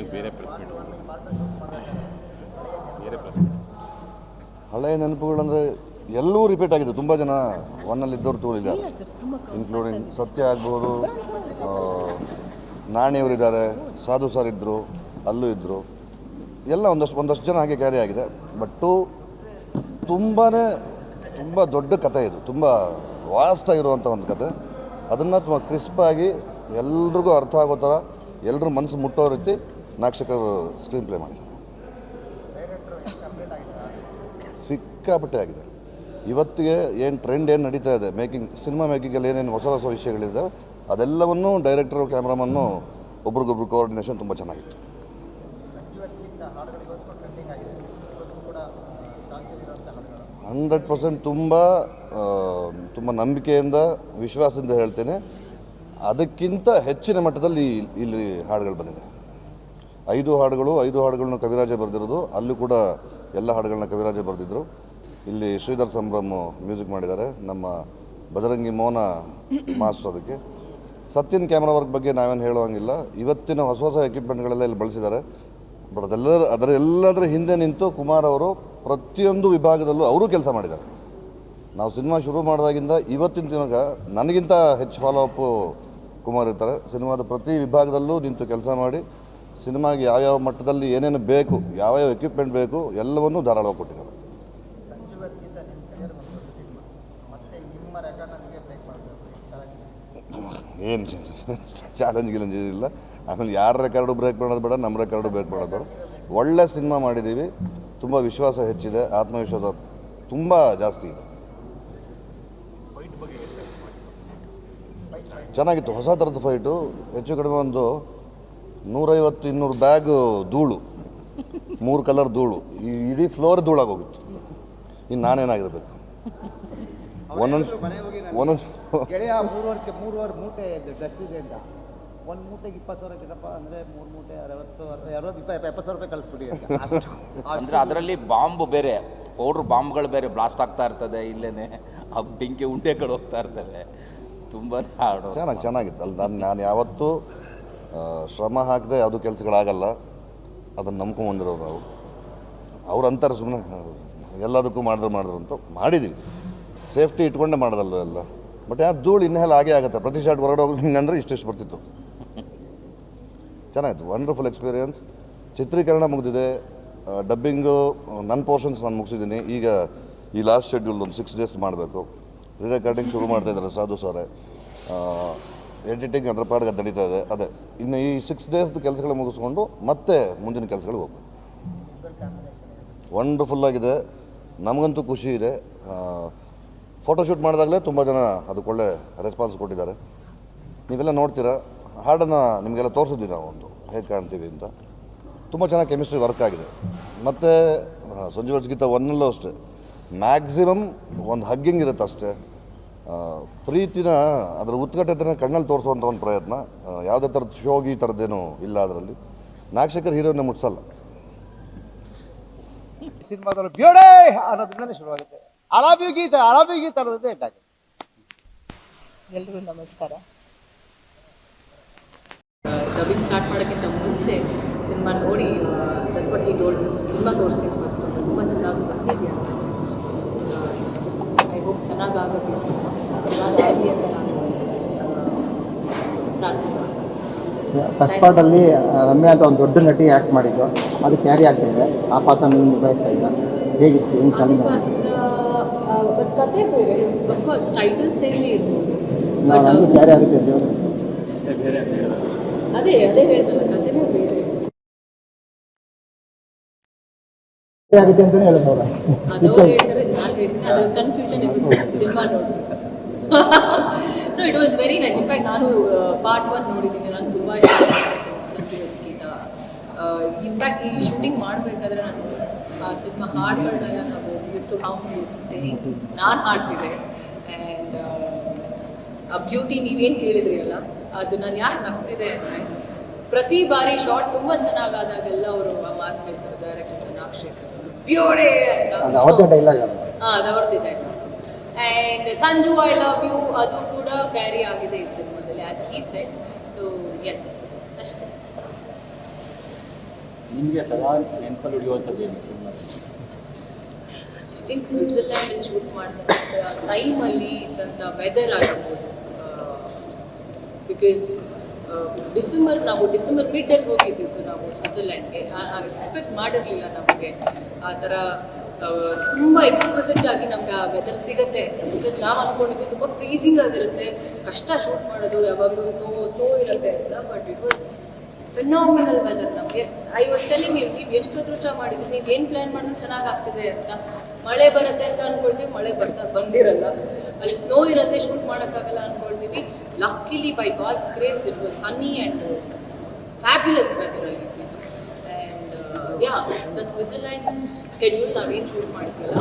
ನನಗೆ ಬೇರೆ press meet ಬೇರೆ ಪ್ರೆಸ್ ಮೀಟ್ ಹಳೆಯ ನೆನಪುಗಳಂದರೆ ಎಲ್ಲವೂ ರಿಪೀಟ್ ಆಗಿದೆ. ತುಂಬ ಜನ ಒನ್ನಲ್ಲಿ ಇದ್ದವ್ರು ಟೂರ್ ಇನ್ಕ್ಲೂಡಿಂಗ್ ಸತ್ಯ ಆಗ್ಬೋದು ನಾಣಿಯವರಿದ್ದಾರೆ ಸಾಧು ಸರ್ ಇದ್ದರು ಅಲ್ಲೂ ಇದ್ದರು ಎಲ್ಲ ಒಂದಷ್ಟು ಒಂದಷ್ಟು ಜನ ಹಾಗೆ ಕ್ಯಾರಿ ಆಗಿದೆ. ಬಟ್ ಟು ತುಂಬಾ ತುಂಬ ದೊಡ್ಡ ಕತೆ ಇದು. ತುಂಬ ವಾಸ್ಟ್ ಆಗಿರುವಂಥ ಒಂದು ಕತೆ. ಅದನ್ನು ತುಂಬ ಕ್ರಿಸ್ಪಾಗಿ ಎಲ್ರಿಗೂ ಅರ್ಥ ಆಗೋ ಥರ ಎಲ್ಲರೂ ಮನಸ್ಸು ಮುಟ್ಟೋ ರೀತಿ ನಾಕ್ಷಕರು ಸ್ಕ್ರೀನ್ ಪ್ಲೇ ಮಾಡಿದ್ದಾರೆ. ಸಿಕ್ಕಾಪಟ್ಟೆ ಆಗಿದ್ದಾರೆ ಇವತ್ತಿಗೆ ಏನು ಟ್ರೆಂಡ್ ಏನು ನಡೀತಾ ಇದೆ? ಮೇಕಿಂಗ್ ಸಿನಿಮಾ ಮೇಕಿಂಗಲ್ಲಿ ಏನೇನು ಹೊಸ ಹೊಸ ವಿಷಯಗಳಿದ್ದಾವೆ ಅದೆಲ್ಲವನ್ನೂ ಡೈರೆಕ್ಟರು ಕ್ಯಾಮ್ರಾಮನ್ನು ಒಬ್ರಿಗೊಬ್ರು ಕೋಆರ್ಡಿನೇಷನ್ ತುಂಬ ಚೆನ್ನಾಗಿತ್ತು. ಹಂಡ್ರೆಡ್ ಪರ್ಸೆಂಟ್ ತುಂಬ ತುಂಬ ನಂಬಿಕೆಯಿಂದ, ವಿಶ್ವಾಸದಿಂದ ಹೇಳ್ತೇನೆ, ಅದಕ್ಕಿಂತ ಹೆಚ್ಚಿನ ಮಟ್ಟದಲ್ಲಿ ಇಲ್ಲಿ ಹಾಡುಗಳು ಬಂದಿದೆ. ಐದು ಹಾಡುಗಳು, ಐದು ಹಾಡುಗಳನ್ನ ಕವಿರಾಜ ಬರೆದಿರೋದು. ಅಲ್ಲೂ ಕೂಡ ಎಲ್ಲ ಹಾಡುಗಳನ್ನ ಕವಿರಾಜ ಬರೆದಿದ್ರು. ಇಲ್ಲಿ ಶ್ರೀಧರ್ ಸಂಭ್ರಮ್ ಮ್ಯೂಸಿಕ್ ಮಾಡಿದ್ದಾರೆ. ನಮ್ಮ ಬಜರಂಗಿ ಮೋನ ಮಾಸ್ಟರ್ ಅದಕ್ಕೆ. ಸತ್ಯನ್ ಕ್ಯಾಮ್ರಾ ವರ್ಕ್ ಬಗ್ಗೆ ನಾವೇನು ಹೇಳುವಂಗಿಲ್ಲ. ಇವತ್ತಿನ ಹೊಸ ಹೊಸ ಎಕ್ವಿಪ್ಮೆಂಟ್ಗಳೆಲ್ಲ ಇಲ್ಲಿ ಬಳಸಿದ್ದಾರೆ. ಬಟ್ ಅದೆಲ್ಲ ಅದರ ಎಲ್ಲದರ ಹಿಂದೆ ನಿಂತು ಕುಮಾರ್ ಅವರು ಪ್ರತಿಯೊಂದು ವಿಭಾಗದಲ್ಲೂ ಅವರು ಕೆಲಸ ಮಾಡಿದ್ದಾರೆ. ನಾವು ಸಿನಿಮಾ ಶುರು ಮಾಡಿದಾಗಿಂದ ಇವತ್ತಿನ ದಿನಕ್ಕೆ ನನಗಿಂತ ಹೆಚ್ಚು ಫಾಲೋ ಅಪ್ಪು ಕುಮಾರ್ ಇರ್ತಾರೆ. ಸಿನಿಮಾದ ಪ್ರತಿ ವಿಭಾಗದಲ್ಲೂ ನಿಂತು ಕೆಲಸ ಮಾಡಿ ಸಿನಿಮಾಗೆ ಯಾವ್ಯಾವ ಮಟ್ಟದಲ್ಲಿ ಏನೇನು ಬೇಕು, ಯಾವ್ಯಾವ ಎಕ್ವಿಪ್ಮೆಂಟ್ ಬೇಕು, ಎಲ್ಲವನ್ನೂ ಧಾರಾಳವಾಗಿ ಕೊಟ್ಟಿದ್ದಾರೆ. ಏನು ಚಾಲೆಂಜ್ ಗಿಲೆಂಜ್ ಇಲ್ಲ ಆಮೇಲೆ ಯಾರ ರೆಕಾರ್ಡು ಬ್ರೇಕ್ ಮಾಡೋದು ಬೇಡ, ನಮ್ಮ ರೆಕಾರ್ಡು ಬ್ರೇಕ್ ಮಾಡೋದು ಬೇಡ. ಒಳ್ಳೆ ಸಿನಿಮಾ ಮಾಡಿದ್ದೀವಿ. ತುಂಬ ವಿಶ್ವಾಸ ಹೆಚ್ಚಿದೆ. ಆತ್ಮವಿಶ್ವಾಸ ತುಂಬ ಜಾಸ್ತಿ ಇದೆ. ಚೆನ್ನಾಗಿತ್ತು. ಹೊಸ ಥರದ ಫೈಟು ಹೆಚ್ಚು ಕಡಿಮೆ ಒಂದು ನೂರೈವತ್ತು ಇನ್ನೂರು ಬ್ಯಾಗ್ ಧೂಳು. ಮೂರು ಕಲರ್ ಧೂಳು. ಈ ಇಡೀ ಫ್ಲೋರ್ ಧೂಳಾಗೋಗಿತ್ತು. ಇನ್ನು ನಾನೇನಾಗಿರ್ಬೇಕು? ಒಂದೊಂದು ಒಂದೊಂದು ಗೆಳೆಯ ಮೂರುವರೆ ಮೂರುವರೆ ಮೂಟೆ ಡಸ್ಟ್ ಇದೆ ಅಂತ. ಒಂದು ಮೂಟೆಗೆ ಇಪ್ಪತ್ತು ಸಾವಿರ ಗಿಡಪ್ಪ ಅಂದರೆ ಮೂರು ಮೂಟೆ ಅರವತ್ತು ಅರವತ್ತು ಇಪ್ಪ ಎಪ್ಪತ್ತು ಸಾವಿರ ರೂಪಾಯಿ ಕಳಿಸ್ಬಿಟ್ಟಿದೆ ಅಂದರೆ ಅದರಲ್ಲಿ ಬಾಂಬ್ ಬೇರೆ ಪೌಡರ್ ಬಾಂಬ್ಗಳು ಬೇರೆ ಬ್ಲಾಸ್ಟ್ ಆಗ್ತಾ ಇರ್ತದೆ ಇಲ್ಲೇನೆ ಆ ಬೆಂಕಿ ಉಂಡೆಗಳು ಹೋಗ್ತಾ ಇರ್ತವೆ ತುಂಬಾ ಚೆನ್ನಾಗಿತ್ತು. ಅಲ್ಲಿ ನಾನು ನಾನು ಯಾವತ್ತೂ ಶ್ರಮ ಹಾಕದೆ ಯಾವುದು ಕೆಲಸಗಳಾಗಲ್ಲ, ಅದನ್ನು ನಂಬ್ಕೊಂಬಂದಿರೋರು ನಾವು. ಅವ್ರು ಅಂತಾರೆ ಸುಮ್ಮನೆ ಎಲ್ಲದಕ್ಕೂ ಮಾಡಿದ್ರು ಮಾಡಿದ್ರು ಅಂತ ಮಾಡಿದ್ದೀವಿ ಸೇಫ್ಟಿ ಇಟ್ಕೊಂಡೇ ಮಾಡೋದಲ್ವ ಎಲ್ಲ. ಬಟ್ ಯಾರು ಧೂಳು ಇನ್ನೆಲ್ಲ ಹಾಗೆ ಆಗುತ್ತೆ. ಪ್ರತಿ ಶಾಟ್ ಹೊರಗಡೆ ಹೋಗಿ ಹಿಂಗಂದ್ರೆ ಇಷ್ಟಿಷ್ಟು ಬರ್ತಿತ್ತು. ಚೆನ್ನಾಗಿತ್ತು. ವಂಡರ್ಫುಲ್ ಎಕ್ಸ್ಪೀರಿಯನ್ಸ್ ಚಿತ್ರೀಕರಣ ಮುಗಿದಿದೆ. ಡಬ್ಬಿಂಗು ನನ್ನ ಪೋರ್ಷನ್ಸ್ ನಾನು ಮುಗಿಸಿದ್ದೀನಿ. ಈಗ ಈ ಲಾಸ್ಟ್ ಶೆಡ್ಯೂಲ್ ಒಂದು ಸಿಕ್ಸ್ ಡೇಸ್ ಮಾಡಬೇಕು. ರಿರೆಕಾರ್ಡಿಂಗ್ ಶುರು ಮಾಡ್ತಾ ಇದ್ದಾರೆ ಸಾಧು ಸರೇ. ಎಡಿಟಿಂಗ್ ಅದರ ಪಾಡಿಗೆ ನಡೀತಾ ಇದೆ. ಅದೇ, ಇನ್ನು ಈ ಸಿಕ್ಸ್ ಡೇಸ್ದು ಕೆಲಸಗಳು ಮುಗಿಸ್ಕೊಂಡು ಮತ್ತೆ ಮುಂದಿನ ಕೆಲಸಗಳಿಗೆ ಹೋಗ್ಬೇಕು. ವಂಡರ್ಫುಲ್ ಆಗಿದೆ. ನಮಗಂತೂ ಖುಷಿ ಇದೆ. ಫೋಟೋಶೂಟ್ ಮಾಡಿದಾಗಲೇ ತುಂಬ ಜನ ಅದಕ್ಕೆ ಒಳ್ಳೆ ರೆಸ್ಪಾನ್ಸ್ ಕೊಟ್ಟಿದ್ದಾರೆ. ನೀವೆಲ್ಲ ನೋಡ್ತೀರಾ? ಹಾಡನ್ನು ನಿಮಗೆಲ್ಲ ತೋರಿಸಿದ್ವಿ ನಾವು ಒಂದು ಹೇಗೆ ಕಾಣ್ತೀವಿ ಅಂತ. ತುಂಬ ಚೆನ್ನಾಗಿ ಕೆಮಿಸ್ಟ್ರಿ ವರ್ಕ್ ಆಗಿದೆ. ಮತ್ತು ಸಂಜೀವ್ ಗೀತ ಒನ್ನಲ್ಲೂ ಅಷ್ಟೇ. ಮ್ಯಾಕ್ಸಿಮಮ್ ಒಂದು ಹಗ್ಗಿಂಗ್ ಇರುತ್ತೆ ಅಷ್ಟೇ ಪ್ರೀತಿನ ಅದರ ಉತ್ಕಟತೆನ ಕಣ್ಣಲ್ಲಿ ತೋರಿಸುವಂಥ ಒಂದು ಪ್ರಯತ್ನ. ಯಾವುದೇ ಥರದ ಶೋಗಿ ಥರದ್ದೇನು ಇಲ್ಲ ಅದರಲ್ಲಿ. ನಾಗಶೇಖರ್ ಹೀರೋನ ಮುಟ್ಸಲ್ಲ. ಸಿನಿಮಾದಲ್ಲಿ ಬ್ಯೂಡೆ ಅನ್ನೋದ್ರಿಂದನೇ ಶುರುವಾಗುತ್ತೆ. ಅಲಾಬಿ ಗೀತ ಅಲಾಬಿ ಗೀತ ಅನ್ನೋದೇ ಇಟ್ಟಾಗಿದೆ ಎಲ್ರಿಗೂ ನಮಸ್ಕಾರ. ಡಬ್ಬಿಂಗ್ ಸ್ಟಾರ್ಟ್ ಮಾಡೋಕ್ಕಿಂತ ಮುಂಚೆ ಸಿನಿಮಾ ನೋಡಿ that's what he told cinema ತೋರಿಸ್ತೀನಿ ಫಸ್ಟ್ ತುಂಬ ಚೆನ್ನಾಗಿ ಬಂದಿದೆಯಾ ಅಂತ. ಚೆನ್ನಾಗಾಗಲಿ ಅಂತ ನಾನು ಫಸ್ಟ್ ಪಾರ್ಟಲ್ಲಿ ರಮ್ಯಾ ಅಂತ ಒಂದು ದೊಡ್ಡ ನಟಿ ಆ್ಯಕ್ಟ್ ಮಾಡಿದ್ದು. ಅದು ಕ್ಯಾರಿ ಆಗ್ತಾ ಇದೆ? ಆ ಪಾತ್ರ ನೀವು ನಿಭಾಯಿಸ್ತಾ ಇಲ್ಲ ಹೇಗಿತ್ತು? ಏನು ಅದೇ ಚೆನ್ನಾಗಿ ಕತೆ ಬೇರೆ. ಅಫ್ಕೋರ್ಸ್ ಟೈಟಲ್ ಸೇಮೇ ಇರ್ಬೋದು. ನಾವು ಹಂಗೆ ಕ್ಯಾರಿ ಆಗುತ್ತೆ ಅದೇ ಅದೇ ಹೇಳ್ದಲ್ಲ ಕತೆನೇ ಬೇರೆ. ಆಗುತ್ತೆ ಅಂತಲೇ ಅದು ಕನ್ಫ್ಯೂಷನ್ ಸಿನಿಮಾ ನೋಡಿ. No it was very nice in fact ನಾನು ಪಾರ್ಟ್ ಒನ್ ನೋಡಿದ್ದೀನಿ. ನಾನು ತುಂಬಾ ಇಷ್ಟ ಗೀತ ಇನ್ಫ್ಯಾಕ್ಟ್ ಈ ಶೂಟಿಂಗ್ ಮಾಡಬೇಕಾದ್ರೆ ನಾನು, ಆ ಸಿನಿಮಾ ಹಾಡುಗಳನ್ನೆಲ್ಲ ನಾವು used to how used to say ನಾನು ಹಾಡ್ತಿದ್ದೆ. ಆ್ಯಂಡ್ ಆ ಬ್ಯೂಟಿ ನೀವೇನು ಕೇಳಿದ್ರಿ ಅಲ್ಲ ಅದು ನಾನು ಯಾಕೆ ನಗ್ತಿದೆ ಅಂದರೆ, ಪ್ರತಿ ಬಾರಿ ಶಾರ್ಟ್ ತುಂಬ ಚೆನ್ನಾಗಾದಾಗೆಲ್ಲ ಅವರು ಆ ಮಾತು ಹೇಳ್ತಾರೆ ಡೈರೆಕ್ಟರ್ ಸನಾಕ್ಷೇಖರ್ ಬ್ಯೂಟಿ ಅಂತ. ಅವತ್ತೇ ಡೈಲಾಗ್ ಅದು. ಹಾಂ ಅದು ಅವ್ರದ್ದಿದೆ and Sanju I love you ಅದು ಕೂಡ ಕ್ಯಾರಿ ಆಗಿದೆ ಈ ಸಿನಿಮಾದಲ್ಲಿ ಆಸ್ ಈ ಸೆಟ್ ಸೊ ಎಸ್ ಅಷ್ಟೇ. ನಿಮಗೆ ಸದಾ ನೆನಪಲ್ಲಿ ಉಳಿಯುವಂಥದ್ದು ಏನು ಸಿನಿಮಾ ಐ ಥಿಂಕ್ ಸ್ವಿಟ್ಜರ್ಲ್ಯಾಂಡಲ್ಲಿ ಶೂಟ್ ಮಾಡಿದಂಥ ಟೈಮಲ್ಲಿ ಇದ್ದಂಥ ವೆದರ್ ಆಗಿರ್ಬೋದು. ಬಿಕಾಸ್ ಡಿಸೆಂಬರ್, ನಾವು ಡಿಸೆಂಬರ್ ಮಿಡ್ಡಲ್ಲಿ ಹೋಗಿದ್ದಿದ್ದು ನಾವು ಸ್ವಿಟ್ಜರ್ಲ್ಯಾಂಡ್ಗೆ. ಎಕ್ಸ್ಪೆಕ್ಟ್ ಮಾಡಿರಲಿಲ್ಲ ನಮಗೆ. ಆ ಥರ ತುಂಬ ಎಕ್ಸ್ಪ್ರೆಸೆಂಟ್ ಆಗಿ ನಮ್ಗೆ ಆ ವೆದರ್ ಸಿಗುತ್ತೆ. ಬಿಕಾಸ್ ನಾವು ಅಂದ್ಕೊಂಡಿದ್ವಿ ತುಂಬ ಫ್ರೀಸಿಂಗ್ ಆಗಿರುತ್ತೆ. ಕಷ್ಟ ಶೂಟ್ ಮಾಡೋದು, ಯಾವಾಗಲೂ ಸ್ನೋ ಸ್ನೋ ಇರುತ್ತೆ ಅಂತ but it was phenomenal weather ನಮಗೆ. ಐ ವಾಸ್ ಟೆಲಿಂಗ್ ನೀವು ನೀವು ಎಷ್ಟು ಅದೃಷ್ಟ ಮಾಡಿದ್ರಿ, ನೀವು ಏನು ಪ್ಲ್ಯಾನ್ ಮಾಡಿದ್ರು ಚೆನ್ನಾಗಿ ಆಗ್ತಿದೆ ಅಂತ. ಮಳೆ ಬರುತ್ತೆ ಅಂತ ಅನ್ಕೊಳ್ತೀವಿ, ಮಳೆ ಬರ್ತಾ ಬಂದಿರಲ್ಲ. ಅಲ್ಲಿ ಸ್ನೋ ಇರುತ್ತೆ ಶೂಟ್ ಮಾಡೋಕ್ಕಾಗಲ್ಲ ಅನ್ಕೊಳ್ತೀವಿ luckily by God's grace it was sunny and fabulous ವೆದರಲ್ಲಿ ಇದ್ದಿದ್ದು and yeah that Switzerland schedule ನಾವೇನು shoot ಮಾಡಿದ್ವಲ್ಲ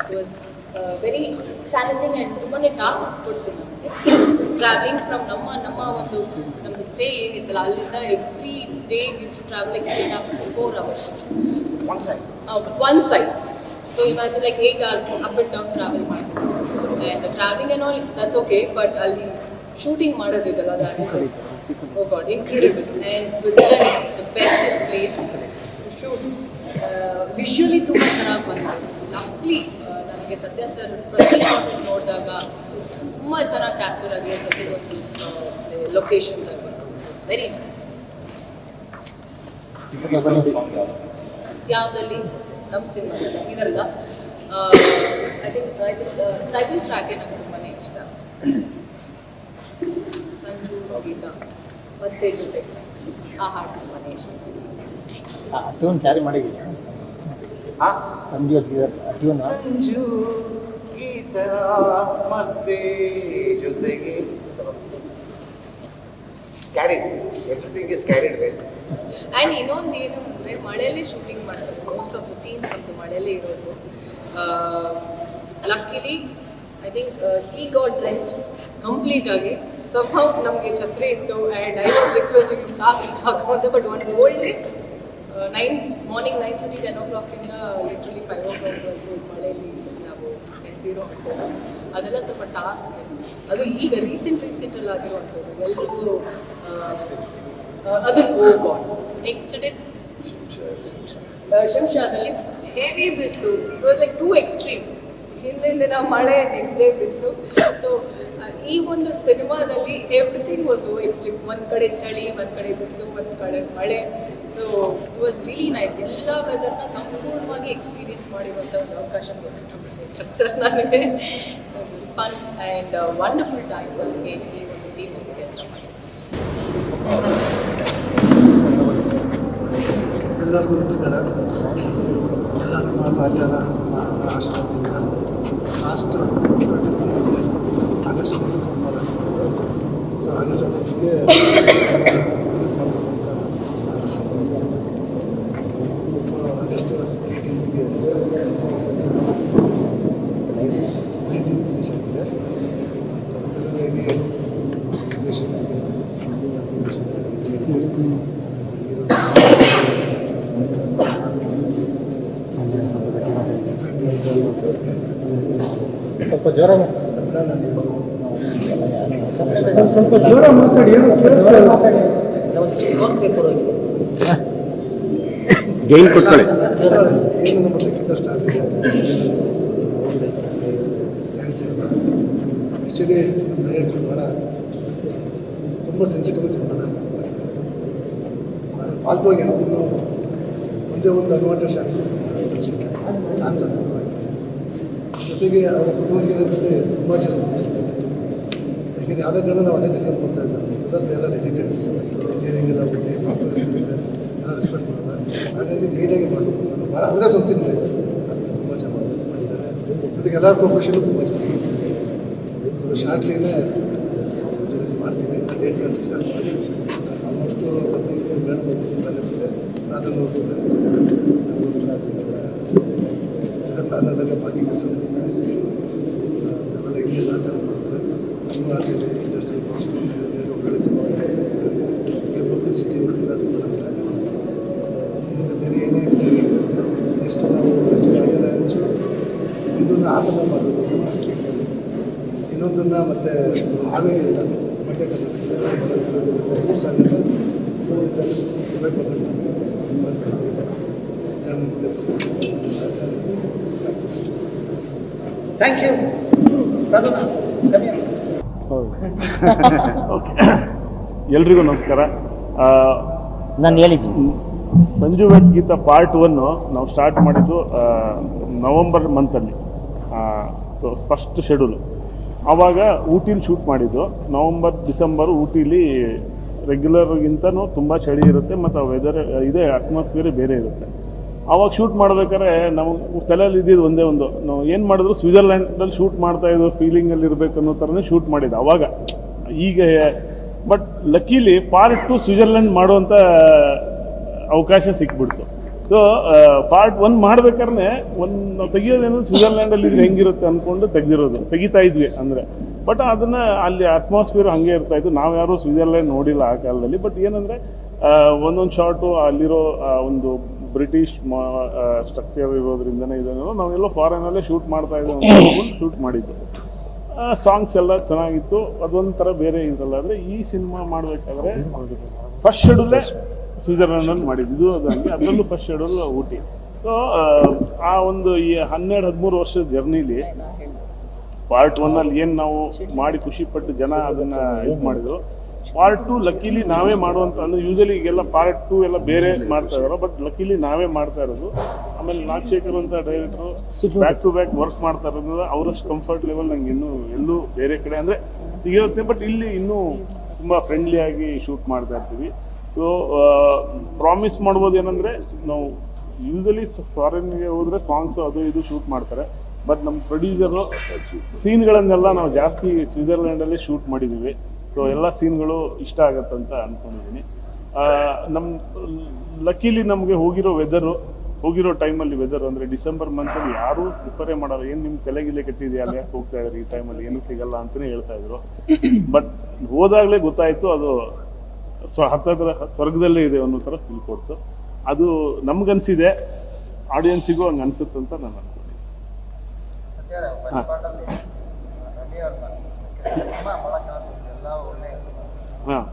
it was very challenging and ತುಂಬಾ ಟಾಸ್ಕ್ ಕೊಡ್ತು ನಮಗೆ ಟ್ರಾವೆಲಿಂಗ್ ಫ್ರಮ್ ನಮ್ಮ ನಮ್ಮ ಒಂದು ನಮ್ಮದು ಸ್ಟೇ ಏನಿತ್ತಲ್ಲ ಅಲ್ಲಿಂದ every day used to travel like three of four hours one side one side so imagine like eight hours up and down travel ಮಾಡ್ತೀವಿ and travelling and all that's okay but ಅಲ್ಲಿ shooting ಮಾಡೋದಿದಲ್ಲ that is oh God incredible and Switzerland the bestest place to shoot visually ತುಂಬ ಚೆನ್ನಾಗಿ ಬಂದಿದೆ. Luckily ನನಗೆ ಸತ್ಯ sir ಪ್ರತಿ shopping ನೋಡಿದಾಗ ತುಂಬ ಚೆನ್ನಾಗಿ ಕ್ಯಾಪ್ಚರ್ ಆಗಿ ಪ್ರತಿಯೊಂದು ಲೊಕೇಶನ್ಸ್ ಆಗಿರ್ಬೋದು ಸೊ ಇಟ್ಸ್ ವೆರಿ ನೈಸ್ ಯಾವುದಲ್ಲಿ ನಮ್ಮ cinema ಇದರಲ್ಲ. I think I think title ಟ್ರ್ಯಾಕೆ ನಂಗೆ ತುಂಬಾ ಇಷ್ಟ. ಸಂಜು ಗೀತ ಮತ್ತೆ ಜೊತೆ. ಆ ಹಾಡು ತುಂಬಾ ಇಷ್ಟ. ಟ್ಯೂನ್ ಕ್ಯಾರಿ ಮಾಡಿದ್ದೀರಾ? ಸಂಜು ಟ್ಯೂನ್ ಸಂಜು ಗೀತ ಮತ್ತೆ ಜೊತೆಗೆ carried everything is carried well and ಇನ್ನೊಂದು ಏನು ಅಂದರೆ ಮಳೆಯಲ್ಲೇ ಶೂಟಿಂಗ್ ಮಾಡ್ತಾರೆ. ಮೋಸ್ಟ್ ಆಫ್ ದ ಸೀನ್ಸ್ ನಮ್ಮದು ಮಳೆಯಲ್ಲೇ ಇರೋದು. Luckily I think he got drench complete ಆಗಿ. ಸಮ್ಹೌ ನಮಗೆ ಛತ್ರಿ ಇತ್ತು ಆ್ಯಂಡ್ ಐ ವಾಸ್ ರಿಕ್ವೆಸ್ಟಿಂಗ್ ಸಾಕು ಸಾಕು ಅಂತ but one whole day nine morning nine thirty ten o ಕ್ಲಾಕಿಂದ literally five o ಕ್ಲಾಕ್ವರೆಗೂ ಮಳೆಯಲ್ಲಿ ನಾವು ನೆನಪಿರೋ ಅದೆಲ್ಲ ಸ್ವಲ್ಪ ಟಾಸ್ಕ್ ಅದು ಈಗ ರೀಸೆಂಟ್ ರೀಸೆಂಟಲ್ಲಿ ಆಗಿರುವಂಥದ್ದು. ಎಲ್ರಿಗೂ ಆ, ಅದು ಓ ಗಾಡ್ ನೆಕ್ಸ್ಟ್ ಡೇ ಶಿಂಷಾದಲ್ಲಿ ಹೆವಿ ಬಿಸಿಲು. It was like too extreme ಹಿಂದಿನ ದಿನ ಮಳೆ ನೆಕ್ಸ್ಟ್ ಡೇ ಬಿಸಿಲು. ಸೊ ಈ ಒಂದು ಸಿನಿಮಾದಲ್ಲಿ ಎವ್ರಿಥಿಂಗ್ ವಾಸ್ ಸೋ ಎಕ್ಸ್ಟ್ರೀಮ್ ಒಂದು ಕಡೆ ಚಳಿ ಒಂದು ಕಡೆ ಬಿಸಿಲು ಒಂದು ಕಡೆ ಮಳೆ. So it was really nice ಎಲ್ಲ ವೆದರ್ನ ಸಂಪೂರ್ಣವಾಗಿ ಎಕ್ಸ್ಪೀರಿಯನ್ಸ್ ಮಾಡಿರುವಂಥ ಒಂದು ಅವಕಾಶ ಕೊಟ್ಟಿತ್ತು ಸರ್ ನನಗೆ. ಫನ್ ಆ್ಯಂಡ್ ವಂಡರ್ಫುಲ್ ಟೈಮ್ ನನಗೆ ಈ ಒಂದು ಟೀಮ್ ಜೊತೆ ಕೆಲಸ ಮಾಡಿ ಎಲ್ಲರಿಗೂ ನಮಸ್ಕಾರ ಎಲ್ಲ ನಮ್ಮ ಸಹಕಾರ ನಮ್ಮ ಆಶ್ರಮದಿಂದ ಲಾಸ್ಟ್ ಆಗಸ್ಟ್ ಸಂವಾದ ಸೊ ಆಗಸ್ಟ್ ಹದಿನೈದಕ್ಕೆ ಸ್ವಲ್ಪ ಜೋರ ಮಾತಾಡಿ ಏನು ಥ್ಯಾಂಕ್ಸ್ ಹೇಳ್ತಾರೆ ಆ್ಯಕ್ಚುಲಿ ನಮ್ಮ ಡೈರೆಕ್ಟ್ರು ಭಾಳ ತುಂಬ ಸೆನ್ಸಿಟಿವ್ ಸಿನಿಮಾನ ಮಾಡಿದ್ದಾರೆ. ಫಾಲ್ತುವಾಗಿ ಯಾವುದನ್ನು ಒಂದೇ ಒಂದು ಅನ್ವಾಂಟೆಡ್ ಶಾಟ್ಸ್ ಸಾಂಗ್ಸ್ ಅದ್ಭುತವಾಗಿದೆ ಜೊತೆಗೆ ಅವರ ಬುದ್ಧಿವಂತಿಕೆಯಲ್ಲಿ ತುಂಬ ಚೆನ್ನಾಗಿ ಯಾಕೆಂದರೆ ಯಾವುದೇ ಕಾರಣ ನಾವು ಅದೇ ಡಿಸ್ಕಸ್ ಮಾಡ್ತಾ ಇದ್ದೇವೆ ಅದರಲ್ಲಿ ಎಲ್ಲ ಎಜುಕೇಟರ್ಸ್ ಇಂಜಿನಿಯರಿಂಗ್ ಎಲ್ಲ ಓದಿ ಎಲ್ಲ ರೆಸ್ಪೆಕ್ಟ್ ಮಾಡ್ತಾರೆ ಹಾಗಾಗಿ ನೀಟಾಗಿ ಮಾಡಬೇಕು. ಭಾಳ ಅದೇ ಸಂಸ್ಥೆ ಇದೆ. ತುಂಬ ಚೆನ್ನಾಗಿ ಮಾಡಿದ್ದಾರೆ. ಜೊತೆಗೆ ಎಲ್ಲರ ಪ್ರೊಫೆಷನು ತುಂಬ ಚೆನ್ನಾಗಿ ಸೊ ಶಾರ್ಟ್ಲಿನೇ ರಿಲೀಸ್ ಮಾಡ್ತೀವಿ. ಡೇಟ್ನ ಡಿಸ್ಕಸ್ ಮಾಡಿ. ಆಲ್ಮೋಸ್ಟು ಪಬ್ಲಿಕ್ ಬೇಡ ಬ್ಯಾಲೆನ್ಸ್ ಇದೆ. ಸಾಧನ ಬ್ಯಾಲೆನ್ಸ್ ಇದೆ. ಆಲ್ಮೋಸ್ಟ್ ಇದರ ಪ್ಯಾರಲಾಗಿ ಬಾಕಿ ಕೆಲಸ ನಡೀತಾ ಇದೆ ಸೊ ನಾವೆಲ್ಲ ಹಿಂಗೆ ಸಹಕಾರ ಮಾಡ್ತಾರೆ ನಮಗೂ ಆಸೆ ಇದೆ ಇಂಡಸ್ಟ್ರಿ ಬೆಳೆಸಿ ಪಬ್ಲಿಸಿಟಿ ಇರೋದು ನಮ್ಮ ಸಹಕಾರ ಮುಂದೆ ಬೇರೆ ಏನೇ ನೆಕ್ಸ್ಟ್ ನಾವು ಒಂದನ್ನು ಹಾಸನ ಮಾಡಬೇಕು. ಇನ್ನೊಂದನ್ನು ಮತ್ತೆ ಹಾವೇರಿ ಅಂತ ಮಧ್ಯ ಕರ್ನಾಟಕ ಮೂರು ಸಾವಿರ ಮೂರು ಮಾಡಬೇಕು ಥ್ಯಾಂಕ್ ಯು ಎಲ್ರಿಗೂ ನಮಸ್ಕಾರ. ನಾನು ಹೇಳಿದ್ದು ಸಂಜು ಗೀತಾ ಪಾರ್ಟ್ ಒನ್ನು ನಾವು ಸ್ಟಾರ್ಟ್ ಮಾಡಿದ್ದು ಆ, ನವಂಬರ್ ಮಂತಲ್ಲಿ ಫಸ್ಟ್ ಶೆಡ್ಯೂಲು ಆವಾಗ ಊಟಿಲಿ ಶೂಟ್ ಮಾಡಿದ್ದು. ನವಂಬರ್ ಡಿಸೆಂಬರ್ ಊಟಿಲಿ ರೆಗ್ಯುಲರ್ಗಿಂತನೂ ತುಂಬ ಚಳಿ ಇರುತ್ತೆ ಮತ್ತು ವೆದರ್ ಇದೇ ಅಟ್ಮಾಸ್ಫಿಯರ್ ಬೇರೆ ಇರುತ್ತೆ. ಆವಾಗ ಶೂಟ್ ಮಾಡ್ಬೇಕಾದ್ರೆ ನಮಗೆ ತಲೆಯಲ್ಲಿ ಇದ್ದಿದ್ದು ಒಂದೇ ಒಂದು. ನಾವು ಏನು ಮಾಡಿದ್ರು ಸ್ವಿಟ್ಜರ್ಲ್ಯಾಂಡಲ್ಲಿ ಶೂಟ್ ಮಾಡ್ತಾ ಇದ್ದು ಫೀಲಿಂಗಲ್ಲಿ ಇರಬೇಕು ಅನ್ನೋ ಥರನೇ ಶೂಟ್ ಮಾಡಿದ್ದು. ಅವಾಗ ಈಗ but luckily part two Switzerland ಮಾಡುವಂಥ ಅವಕಾಶ ಸಿಕ್ಬಿಡ್ತು. ಸೊ ಪಾರ್ಟ್ ಒನ್ ಮಾಡ್ಬೇಕಾದ್ರೆ ಒಂದು ನಾವು ತೆಗಿಯೋದೇನು ಸ್ವಿಟ್ಜರ್ಲ್ಯಾಂಡಲ್ಲಿ ಇದ್ರೆ ಹೆಂಗಿರುತ್ತೆ ಅಂದ್ಕೊಂಡು ತೆಗ್ದಿರೋದು. ತೆಗಿತಾ ಇದ್ವಿ ಅಂದರೆ. ಬಟ್ ಅದನ್ನ ಅಲ್ಲಿ ಅಟ್ಮಾಸ್ಫಿಯರ್ ಹಂಗೆ ಇರ್ತಾ ಇತ್ತು. ನಾವು ಯಾರು ಸ್ವಿಟ್ಜರ್ಲ್ಯಾಂಡ್ ನೋಡಿಲ್ಲ ಆ ಕಾಲದಲ್ಲಿ. ಬಟ್ ಏನಂದ್ರೆ ಒಂದೊಂದು ಶಾರ್ಟು ಅಲ್ಲಿರೋ ಒಂದು ಬ್ರಿಟಿಷ್ ಸ್ಟ್ರಕ್ಚರ್ ಇರೋದ್ರಿಂದನೇ ಇದನ್ನೆಲ್ಲ ನಾವೆಲ್ಲ ಫಾರಿನಲ್ಲೇ ಶೂಟ್ ಮಾಡ್ತಾ ಇದ್ದೀವಿ ಶೂಟ್ ಮಾಡಿದ್ದು. ಸಾಂಗ್ಸ್ ಎಲ್ಲ ಚೆನ್ನಾಗಿತ್ತು. ಅದೊಂಥರ ಬೇರೆ ಇದ್ರಲ್ಲ ಅಂದರೆ ಈ ಸಿನಿಮಾ ಮಾಡಬೇಕಾದ್ರೆ ಫಸ್ಟ್ ಶೆಡ್ಯೂಲೇ ಸ್ವಿಟ್ಜರ್ಲ್ಯಾಂಡಲ್ಲಿ ಮಾಡಿದ್ದು. ಇದು ಅದು ಹಂಗೆ. ಅದರಲ್ಲೂ ಫಸ್ಟ್ ಶೆಡ್ಯೂಲ್ ಊಟಿ. ಸೊ ಆ ಒಂದು ಈ ಹನ್ನೆರಡು, ಹದಿಮೂರು ವರ್ಷದ ಜರ್ನಿಲಿ ಪಾರ್ಟ್ ಒನ್ನಲ್ಲಿ ಏನು ಏನ್ ನಾವು ಮಾಡಿ ಖುಷಿಪಟ್ಟು ಜನ ಅದನ್ನ ಇದು ಮಾಡಿದ್ರು. ಪಾರ್ಟ್ ಟು ಲಕ್ಕಿಲಿ ನಾವೇ ಮಾಡುವಂತ ಅಂದ್ರೆ ಯೂಶಲಿ ಈಗೆಲ್ಲ ಪಾರ್ಟ್ ಟು ಎಲ್ಲ ಬೇರೆ ಮಾಡ್ತಾ ಇದಾರೆ ಬಟ್ ಲಕ್ಕಿಲಿ ನಾವೇ ಮಾಡ್ತಾ ಇರೋದು. ಆಮೇಲೆ ನಾಗಶೇಖರ್ ಅಂತ director back to back work ಮಾಡ್ತಾ ಇರೋದ್ರಿಂದ ಅವರಷ್ಟು ಕಂಫರ್ಟ್ ಲೆವೆಲ್ ನಂಗೆ ಇನ್ನೂ ಎಲ್ಲೂ ಬೇರೆ ಕಡೆ ಅಂದ್ರೆ ಇರುತ್ತೆ ಬಟ್ ಇಲ್ಲಿ ಇನ್ನೂ ತುಂಬಾ ಫ್ರೆಂಡ್ಲಿ ಆಗಿ ಶೂಟ್ ಮಾಡ್ತಾ ಇರ್ತೀವಿ. ಸೊ ಪ್ರಾಮಿಸ್ ಮಾಡ್ಬೋದು ಏನಂದ್ರೆ ನಾವು ಯೂಸಲಿ ಫಾರಿನ್ಗೆ ಹೋದ್ರೆ ಸಾಂಗ್ಸ್ ಅದು ಇದು ಶೂಟ್ ಮಾಡ್ತಾರೆ ಬಟ್ ನಮ್ಮ ಪ್ರೊಡ್ಯೂಸರು ಸೀನ್ಗಳನ್ನೆಲ್ಲ ನಾವು ಜಾಸ್ತಿ ಸ್ವಿಟ್ಜರ್ಲ್ಯಾಂಡಲ್ಲೇ ಶೂಟ್ ಮಾಡಿದ್ದೀವಿ ಸೊ ಎಲ್ಲ ಸೀನ್ಗಳು ಇಷ್ಟ ಆಗತ್ತಂತ ಅಂದ್ಕೊಂಡಿದ್ದೀನಿ ನಮ್ಮ ಲಕ್ಕಿಲಿ ನಮಗೆ ಹೋಗಿರೋ ವೆದರು ಹೋಗಿರೋ ಟೈಮಲ್ಲಿ ವೆದರ್ ಅಂದ್ರೆ ಡಿಸೆಂಬರ್ ಮಂತಲ್ಲಿ ಯಾರು ಪ್ರಿಪೇರೇ ಮಾಡಲ್ಲ. ಏನು ನಿಮ್ಮ ತಲೆಗಿಲೆ ಕಟ್ಟಿದ್ಯಾ? ಅಲ್ಲಿ ಯಾಕೆ ಹೋಗ್ತಾ ಇದ್ದಾರೆ ಈ ಟೈಮಲ್ಲಿ ಏನೂ ಸಿಗಲ್ಲ ಅಂತಾನೆ ಹೇಳ್ತಾ ಇದ್ರು. ಬಟ್ ಹೋದಾಗಲೇ ಗೊತ್ತಾಯ್ತು ಅದು ಸ್ವ ಹತ್ತತ್ರ ಸ್ವರ್ಗದಲ್ಲೇ ಇದೆ ಅನ್ನೋ ತರ ಫೀಲ್ ಕೊಡ್ತು. ಅದು ನಮ್ಗನ್ಸಿದೆ ಆಡಿಯನ್ಸಿಗೂ ಹಂಗೆ ಅನ್ಸುತ್ತೆ ಅಂತ ನಾನು ಅನ್ಕೊಂಡಿದ್ದೀನಿ ಹಾ. ಹಾಂ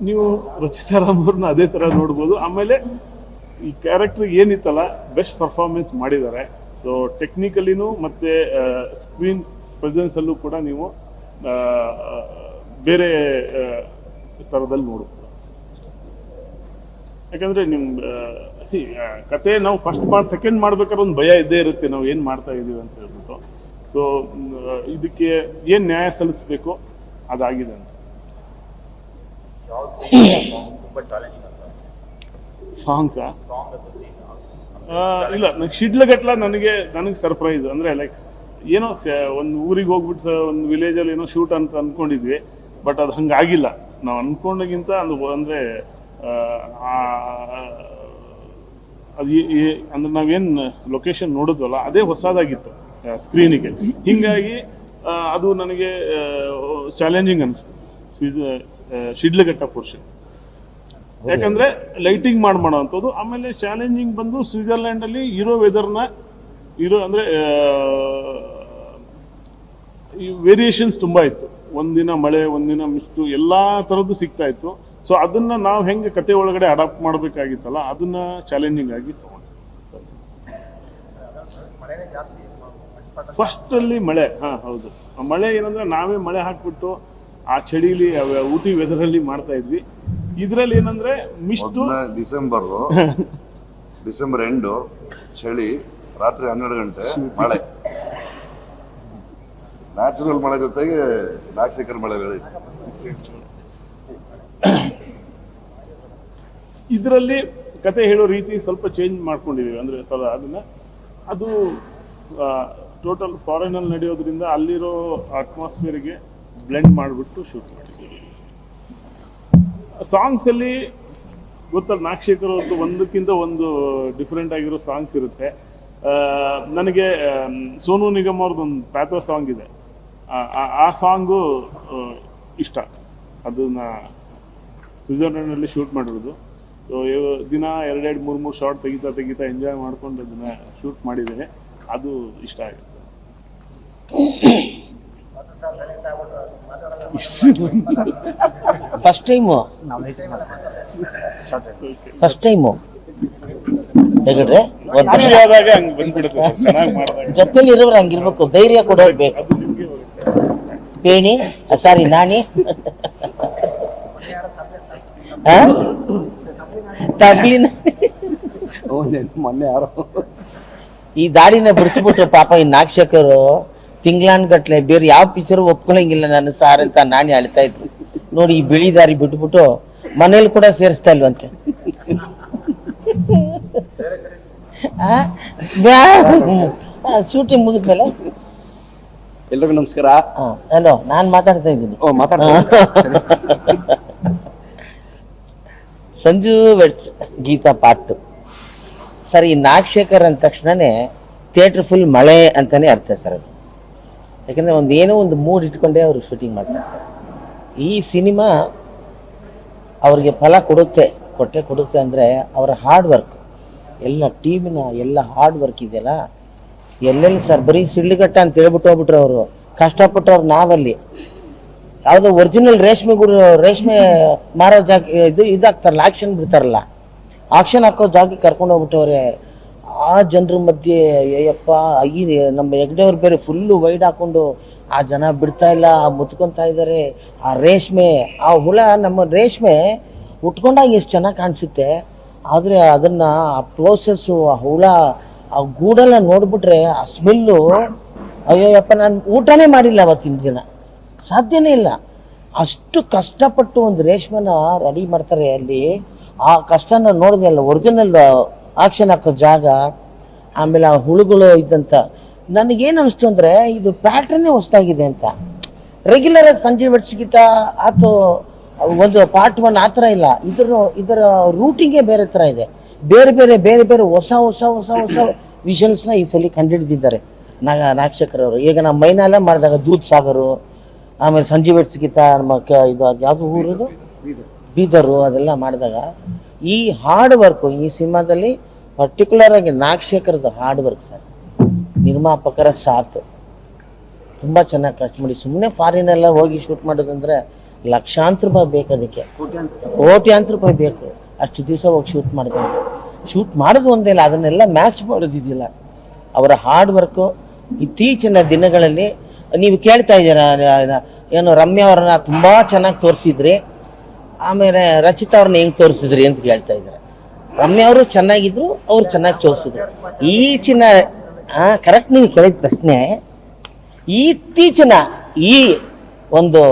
ನೀವು ರಚಿತಾರಾಮ್ ಅವ್ರನ್ನ ಅದೇ ತರ ನೋಡ್ಬೋದು. ಆಮೇಲೆ ಈ ಕ್ಯಾರೆಕ್ಟರ್ ಏನಿತ್ತಲ್ಲ ಬೆಸ್ಟ್ ಪರ್ಫಾರ್ಮೆನ್ಸ್ ಮಾಡಿದ್ದಾರೆ. ಸೊ ಟೆಕ್ನಿಕಲಿನೂ ಮತ್ತೆ ಸ್ಕ್ರೀನ್ ಪ್ರೆಸೆನ್ಸ್ ಅಲ್ಲೂ ಕೂಡ ನೀವು ಬೇರೆ ಥರದಲ್ಲಿ ನೋಡ್ಬೋದು. ಯಾಕಂದ್ರೆ ನಿಮ್ ಆ, see, ಕತೆ ನಾವು ಫಸ್ಟ್ ಪಾರ್ಟ್ ಸೆಕೆಂಡ್ ಮಾಡ್ಬೇಕಾದ್ರೆ ಒಂದು ಭಯ ಇದ್ದೇ ಇರುತ್ತೆ ನಾವು ಏನ್ ಮಾಡ್ತಾ ಇದ್ದೀವಿ ಅಂತ ಹೇಳ್ಬಿಟ್ಟು. ಸೊ ಇದಕ್ಕೆ ಏನ್ ನ್ಯಾಯ ಸಲ್ಲಿಸಬೇಕು? ಅದಾಗಿದೆ ಅಂತ. ಸಾಂಗ್ಸ್ ಇಲ್ಲ, ನಂಗೆ ಶಿಡ್ಲಗಟ್ಲ ನನಗೆ ನನಗೆ ಸರ್ಪ್ರೈಸ್ ಅಂದ್ರೆ ಲೈಕ್ ಏನೋ ಒಂದು ಊರಿಗೆ ಹೋಗ್ಬಿಟ್ಟು ಒಂದು ವಿಲೇಜಲ್ಲಿ ಏನೋ ಶೂಟ್ ಅಂತ ಅನ್ಕೊಂಡಿದ್ವಿ ಬಟ್ ಅದು ಹಂಗಾಗಿಲ್ಲ. ನಾವು ಅನ್ಕೊಂಡಗಿಂತ ಅದು ಅಂದ್ರೆ ಅದು ಅಂದ್ರೆ ನಾವೇನು ಲೊಕೇಶನ್ ನೋಡಿದ್ವಲ್ಲ, ಅದೇ ಹೊಸದಾಗಿತ್ತು ಸ್ಕ್ರೀನಿಗೆ ಹಿಂಗಾಗಿ ಅದು ನನಗೆ ಚಾಲೆಂಜಿಂಗ್ ಅನಿಸ್ತು. ಶಿಡ್ಲಘಟ್ಟ ಪೋರ್ಷನ್ ಯಾಕಂದ್ರೆ ಲೈಟಿಂಗ್ ಮಾಡಿ ಮಾಡೋವಂಥದ್ದು ಆಮೇಲೆ ಚಾಲೆಂಜಿಂಗ್ ಬಂದು ಸ್ವಿಟ್ಜರ್ಲ್ಯಾಂಡ್ ಅಲ್ಲಿ ಇರೋ ವೆದರ್ನ ಇರೋ ಅಂದ್ರೆ ಈ ವೇರಿಯೇಷನ್ಸ್ ತುಂಬಾ ಇತ್ತು. ಒಂದಿನ ಮಳೆ ಒಂದಿನ ಮಿಸ್ಟು ಎಲ್ಲಾ ತರದ್ದು ಸಿಗ್ತಾ ಇತ್ತು. ಸೊ ಅದನ್ನ ನಾವು ಹೆಂಗೆ ಕತೆ ಒಳಗಡೆ ಅಡಾಪ್ಟ್ ಮಾಡ್ಬೇಕಾಗಿತ್ತಲ್ಲ ಅದನ್ನ ಚಾಲೆಂಜಿಂಗ್ ಆಗಿ ತಗೊಂಡ್ ಫಸ್ಟ್ ಅಲ್ಲಿ ಮಳೆ ಹಾ ಹೌದು. ಮಳೆ ಏನಂದ್ರೆ ನಾವೇ ಮಳೆ ಹಾಕ್ಬಿಟ್ಟು ಆ ಚಳಿಲಿ ಊಟಿ ವೆದರಲ್ಲಿ ಮಾಡ್ತಾ ಇದ್ವಿ. ಇದ್ರಲ್ಲಿ ಏನಂದ್ರೆ ಮಿಸ್ಟು ಡಿಸೆಂಬರ್ ಡಿಸೆಂಬರ್ ಎಂಡು ಚಳಿ ರಾತ್ರಿ ಹನ್ನೆರಡು ಗಂಟೆ ಮಳೆ. ನ್ಯಾಚುರಲ್ ಮಳೆ ಜೊತೆಗೆ ನಾಗಶೇಖರ್ ಮಳೆ ಬೇರೆ ಇದರಲ್ಲಿ ಕತೆ ಹೇಳೋ ರೀತಿ ಸ್ವಲ್ಪ ಚೇಂಜ್ ಮಾಡ್ಕೊಂಡಿದೀವಿ. ಅಂದ್ರೆ ಸ್ವಲ್ಪ ಅದನ್ನ ಅದು ಟೋಟಲ್ ಫಾರಿನಲ್ಲಿ ನಡೆಯೋದ್ರಿಂದ ಅಲ್ಲಿರೋ ಅಟ್ಮಾಸ್ಫಿಯರ್ಗೆ ಬ್ಲೆಂಡ್ ಮಾಡಿಬಿಟ್ಟು ಶೂಟ್ ಮಾಡಿದ್ದೀವಿ ಸಾಂಗ್ಸ್ ಅಲ್ಲಿ ಗೊತ್ತಲ್ಲ ಅವ್ರದ್ದು ಒಂದಕ್ಕಿಂತ ಒಂದು ಡಿಫ್ರೆಂಟ್ ಆಗಿರೋ ಸಾಂಗ್ಸ್ ಇರುತ್ತೆ. ನನಗೆ ಸೋನು ನಿಗಮ್ ಅವ್ರದ್ದು ಒಂದು ಪ್ಯಾಥೋ ಸಾಂಗ್ ಇದೆ. ಆ ಸಾಂಗು ಇಷ್ಟ. ಅದನ್ನ ಸ್ವಿಟ್ಜರ್ಲೆಂಡಲ್ಲಿ ಶೂಟ್ ಮಾಡಿರೋದು. ಸೊ ದಿನ ಎರಡೆರಡು, ಮೂರು ಮೂರು ಶಾರ್ಟ್ ತೆಗಿತಾ ತೆಗಿತಾ ಎಂಜಾಯ್ ಮಾಡ್ಕೊಂಡು ಅದನ್ನ ಶೂಟ್ ಮಾಡಿದ್ದೇನೆ. ಅದು ಇಷ್ಟ ಆಗುತ್ತೆ. ಫಸ್ಟ್ ಟೈಮು ಫಸ್ಟ್ ಟೈಮು ಹೇಗಿಡ್ರೆ? ಜೊತೆಲಿ ಇರೋರು ಹಂಗಿರ್ಬೇಕು ಧೈರ್ಯ ಕೊಡೋರು ಬೇಕು ಬೇಣಿ ಪೇಣಿ ಸಾರಿ ನಾಣಿ. ತಗ್ಲಿನ. ಮೊನ್ನೆ ಯಾರೋ. ಈ ದಾರಿನ ಬಿಡಿಸ್ಬಿಟ್ರು ಪಾಪ ಈ ನಾಗಶೇಖರು. ತಿಂಗ್ಳಾನ್ ಗಟ್ಲೆ ಬೇರೆ ಯಾವ ಪಿಕ್ಚರ್ ಒಪ್ಕೊಳಂಗಿಲ್ಲ ನಾನು ಸಾರ್ ಅಂತ ನಾನೇ ಅಳ್ತಾ ಇದ್ರು ನೋಡಿ ಈ ಬಿಳಿ ದಾರಿ ಬಿಟ್ಬಿಟ್ಟು ಮನೇಲಿ ಕೂಡ ಸೇರಿಸ್ತಾ ಇಲ್ವಂತೆ. ಶೂಟಿಂಗ್ ಮುಗಿದ್ಮೇಲೆ? ಎಲ್ರಿಗೂ ನಮಸ್ಕಾರ. ಹಲೋ ನಾನು ಮಾತಾಡ್ತಾ ಇದ್ದೀನಿ. ಓ ಮಾತಾಡ Sanju weds Geetha part sir ಈ ನಾಗಶೇಖರ್ ಅಂದ ತಕ್ಷಣನೇ ಥಿಯೇಟ್ರ್ ಫುಲ್ ಮಳೆ ಅಂತಾನೆ ಅರ್ಥ ಸರ್ ಅದು. ಯಾಕಂದರೆ ಒಂದು ಏನೋ ಒಂದು ಮೂಡ್ ಇಟ್ಕೊಂಡೇ ಅವರು ಶೂಟಿಂಗ್ ಮಾಡ್ತಾರೆ. ಈ ಸಿನಿಮಾ ಅವರಿಗೆ ಫಲ ಕೊಡುತ್ತೆ, ಕೊಟ್ಟೆ ಕೊಡುತ್ತೆ ಅಂದರೆ ಅವರ ಹಾರ್ಡ್ ವರ್ಕ್ ಎಲ್ಲ ಟೀಮಿನ ಎಲ್ಲ ಹಾರ್ಡ್ ವರ್ಕ್ ಇದೆಯಲ್ಲ, ಎಲ್ಲೆಲ್ಲಿ ಸರ್ ಬರೀ ಸಿಳ್ಳಿಗಟ್ಟ ಅಂತ ಹೇಳ್ಬಿಟ್ಟು ಹೋಗ್ಬಿಟ್ರು ಅವರು. ಕಷ್ಟಪಟ್ಟವ್ರು ನಾವಲ್ಲಿ. ಯಾವುದೋ ಒರಿಜಿನಲ್ ರೇಷ್ಮೆ ಗುರು, ರೇಷ್ಮೆ ಮಾರೋ ಜಾಗ, ಇದು ಇದಾಗ್ತಾರಲ್ಲ ಆಕ್ಷನ್ ಬಿಡ್ತಾರಲ್ಲ. ಆಕ್ಷನ್ ಹಾಕೋ ಜಾಗಕ್ಕೆ ಕರ್ಕೊಂಡು ಹೋಗ್ಬಿಟ್ಟವ್ರೆ ಆ ಜನರ ಮಧ್ಯೆ ಅಯ್ಯಪ್ಪ ಈ ನಮ್ಮ ಹೆಗ್ಡೆಯವ್ರು ಬೇರೆ ಫುಲ್ಲು ವೈಡ್ ಹಾಕೊಂಡು ಆ ಜನ ಬಿಡ್ತಾ ಇಲ್ಲ ಮುತ್ಕೊಂತ ಇದ್ದಾರೆ ಆ ರೇಷ್ಮೆ, ಆ ಹುಳ, ನಮ್ಮ ರೇಷ್ಮೆ ಉಟ್ಕೊಂಡಾಗ ಎಷ್ಟು ಚೆನ್ನಾಗಿ ಕಾಣಿಸುತ್ತೆ. ಆದರೆ ಅದನ್ನು ಆ ಪ್ರೋಸೆಸ್ಸು ಆ ಹುಳ, ಆ ಗೂಡೆಲ್ಲ ನೋಡ್ಬಿಟ್ರೆ, ಆ ಸ್ಮೆಲ್ಲು ಅಯ್ಯಪ್ಪ ನಾನು ಊಟನೇ ಮಾಡಿಲ್ಲ ಅವತ್ತಿನ ದಿನ. ಸಾಧ್ಯನೇ ಇಲ್ಲ. ಅಷ್ಟು ಕಷ್ಟಪಟ್ಟು ಒಂದು ರೇಷ್ಮೆನ ರೆಡಿ ಮಾಡ್ತಾರೆ ಅಲ್ಲಿ. ಆ ಕಷ್ಟನ ನೋಡಿದೆ ಅಲ್ಲ ಒರಿಜಿನಲ್ ಆಕ್ಷನ್ ಹಾಕೋ ಜಾಗ ಆಮೇಲೆ ಆ ಹುಳುಗಳು ಇದ್ದಂಥ ನನಗೇನು ಅನಿಸ್ತು ಅಂದರೆ ಇದು ಪ್ಯಾಟ್ರನ್ನೇ ಹೊಸ್ದಾಗಿದೆ ಅಂತ. ರೆಗ್ಯುಲರ್ ಆಗಿ ಸಂಜೆ ಬೆಡ್ಸ್ಗಿಂತ ಆತು ಒಂದು ಪಾರ್ಟ್ ಒನ್ ಆ ಥರ ಇಲ್ಲ. ಇದರ ಇದರ ರೂಟಿಂಗೇ ಬೇರೆ ಥರ ಇದೆ. ಬೇರೆ ಬೇರೆ ಬೇರೆ ಬೇರೆ ಹೊಸ ಹೊಸ ಹೊಸ ಹೊಸ ವಿಷನ್ಸ್ನ ಈ ಸಲ ಕಂಡುಹಿಡಿದಿದ್ದಾರೆ. ನಾಗ ನಾಗಶೇಖರವರು. ಈಗ ನಮ್ಮ ಮೈನಾಲೆ ಮಾಡಿದಾಗ ದೂದ್ ಸಾಗರು ಆಮೇಲೆ ಸಂಜೆ ಬೆಡ್ಸ್ಗಿಂತ ನಮ್ಮ ಕ ಇದು ಅದು ಯಾವುದು ಊರದು? ಬೀದರು. ಅದೆಲ್ಲ ಮಾಡಿದಾಗ ಈ ಹಾರ್ಡ್ ವರ್ಕು ಈ ಸಿನಿಮಾದಲ್ಲಿ ಪರ್ಟಿಕ್ಯುಲರ್ ಆಗಿ ನಾಗಶೇಖರದ ಹಾರ್ಡ್ ವರ್ಕ್ ಸರ್. ನಿರ್ಮಾಪಕರ ಸಾಥ್. ತುಂಬ ಚೆನ್ನಾಗಿ ಖರ್ಚು ಮಾಡಿ. ಸುಮ್ಮನೆ ಫಾರಿನೆಲ್ಲ ಹೋಗಿ ಶೂಟ್ ಮಾಡೋದಂದ್ರೆ ಲಕ್ಷಾಂತರ ರೂಪಾಯಿ ಬೇಕು ಅದಕ್ಕೆ. ಕೋಟ್ಯಾಂತರ ರೂಪಾಯಿ ಬೇಕು. ಅಷ್ಟು ದಿವಸ ಹೋಗಿ ಶೂಟ್ ಮಾಡಿದ್ರೆ ಶೂಟ್ ಮಾಡೋದು ಒಂದೇ ಇಲ್ಲ, ಅದನ್ನೆಲ್ಲ ಮ್ಯಾಚ್ ಮಾಡೋದಿದೆಯಲ್ಲ ಅವರ ಹಾರ್ಡ್ ವರ್ಕು ಇತ್ತೀಚಿನ ದಿನಗಳಲ್ಲಿ, ನೀವು ಕೇಳ್ತಾ ಇದ್ದೀರಾ ಏನು ರಮ್ಯಾ ಅವರನ್ನ ತುಂಬ ಚೆನ್ನಾಗಿ ತೋರಿಸಿದ್ರಿ ಆಮೇಲೆ ರಚಿತಾ ಅವ್ರನ್ನ ಹೆಂಗ್ ತೋರಿಸಿದ್ರಿ ಅಂತ ಕೇಳ್ತಾ ಇದ್ದಾರೆ. ರಮ್ಯ ಅವರು ಚೆನ್ನಾಗಿದ್ರು, ಅವ್ರು ಚೆನ್ನಾಗಿ ತೋರಿಸಿದ್ರು. ಈಚಿನ ಕರೆಕ್ಟ್ ನೀವು ಕೇಳಿದ ಪ್ರಶ್ನೆ, ಇತ್ತೀಚಿನ ಈ ಒಂದು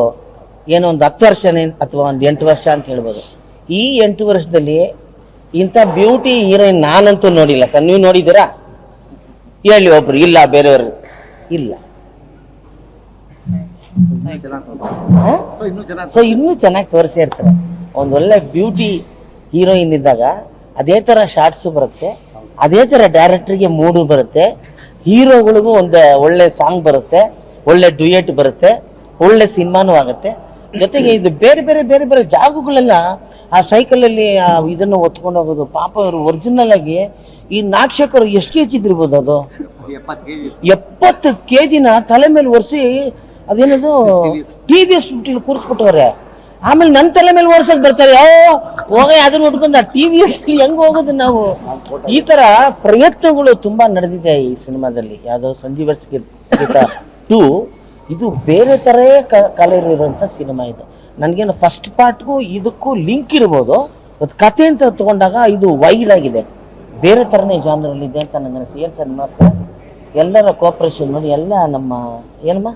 ಏನೋ ಒಂದು ಹತ್ತು ವರ್ಷನೇ ಅಥವಾ ಒಂದು ಎಂಟು ವರ್ಷ ಅಂತ ಹೇಳ್ಬೋದು. ಈ ಎಂಟು ವರ್ಷದಲ್ಲಿ ಇಂಥ ಬ್ಯೂಟಿ ಹೀರೋಯಿನ್ ನಾನಂತೂ ನೋಡಿಲ್ಲ ಸರ್. ನೀವು ನೋಡಿದ್ದೀರಾ? ಹೇಳಿ ಒಬ್ರು. ಇಲ್ಲ, ಬೇರೆಯವರು. ಇಲ್ಲ. ಸೊ ಇನ್ನೂ ಚೆನ್ನಾಗಿ ತೋರಿಸಿ ಇರ್ತಾರೆ. ಒಂದು ಒಳ್ಳೆ ಬ್ಯೂಟಿ ಹೀರೋಯಿನ್ ಇದ್ದಾಗ ಅದೇ ತರ ಶಾರ್ಟ್ಸು ಬರುತ್ತೆ. ಅದೇ ಥರ ಡೈರೆಕ್ಟ್ರಿಗೆ ಮೂಡು ಬರುತ್ತೆ. ಹೀರೋಗಳಿಗೂ ಒಂದು ಒಳ್ಳೆ ಸಾಂಗ್ ಬರುತ್ತೆ. ಒಳ್ಳೆ ಡುಯೆಟ್ ಬರುತ್ತೆ. ಒಳ್ಳೆ ಸಿನಿಮಾನೂ ಆಗುತ್ತೆ. ಜೊತೆಗೆ ಇದು ಬೇರೆ ಬೇರೆ ಬೇರೆ ಬೇರೆ ಜಾಗಗಳೆಲ್ಲ ಆ ಸೈಕಲಲ್ಲಿ ಇದನ್ನು ಹೊತ್ಕೊಂಡು ಹೋಗೋದು. ಪಾಪ ಅವರು ಒರಿಜಿನಲ್ ಆಗಿ ಈ ನಾಕ್ಷಕರು ಎಷ್ಟು ಕೆ ಜಿ ಇದ್ದಿರ್ಬೋದು ಅದು? ಎಪ್ಪತ್ತು ಕೆ ಜಿನ ತಲೆ ಮೇಲೆ ಒರೆಸಿ ಅದೇನದು? ಟಿ ವಿ ಎಸ್ ಕೂರಿಸ್ಬಿಟ್ಟವ್ರೆ. ಆಮೇಲೆ ನನ್ನ ತಲೆ ಮೇಲೆ ಓಡ್ಸಕ್ ಬರ್ತಾರೆ. ಓ ಹೋಗ ಅದನ್ನ ಉಟ್ಕೊಂಡ ಟಿ ವಿ ಎಸ್ ಹೆಂಗ್ ಹೋಗೋದು ನಾವು? ಈ ತರ ಪ್ರಯತ್ನಗಳು ತುಂಬಾ ನಡೆದಿದೆ ಈ ಸಿನಿಮಾದಲ್ಲಿ. ಯಾವ್ದೋ ಸಂಜೀವ್ ಟು. ಇದು ಬೇರೆ ತರ ಕಲರ್ ಇರುವಂತ ಸಿನಿಮಾ ಇದು. ನನಗೇನು ಫಸ್ಟ್ ಪಾರ್ಟ್ಗೂ ಇದಕ್ಕೂ ಲಿಂಕ್ ಇರ್ಬೋದು. ಮತ್ತು ಕತೆ ಅಂತ ತಗೊಂಡಾಗ ಇದು ವೈಡ್ ಆಗಿದೆ. ಬೇರೆ ಥರನೇ ಜಾನರಲ್ಲಿ ಇದೆ ಅಂತ ನನಗೆ ಏನು ಸರ್ ಮಾತ್ರ? ಎಲ್ಲರ ಕೋಪರೇಷನ್ ನೋಡಿ ಎಲ್ಲ ನಮ್ಮ ಏನಮ್ಮ?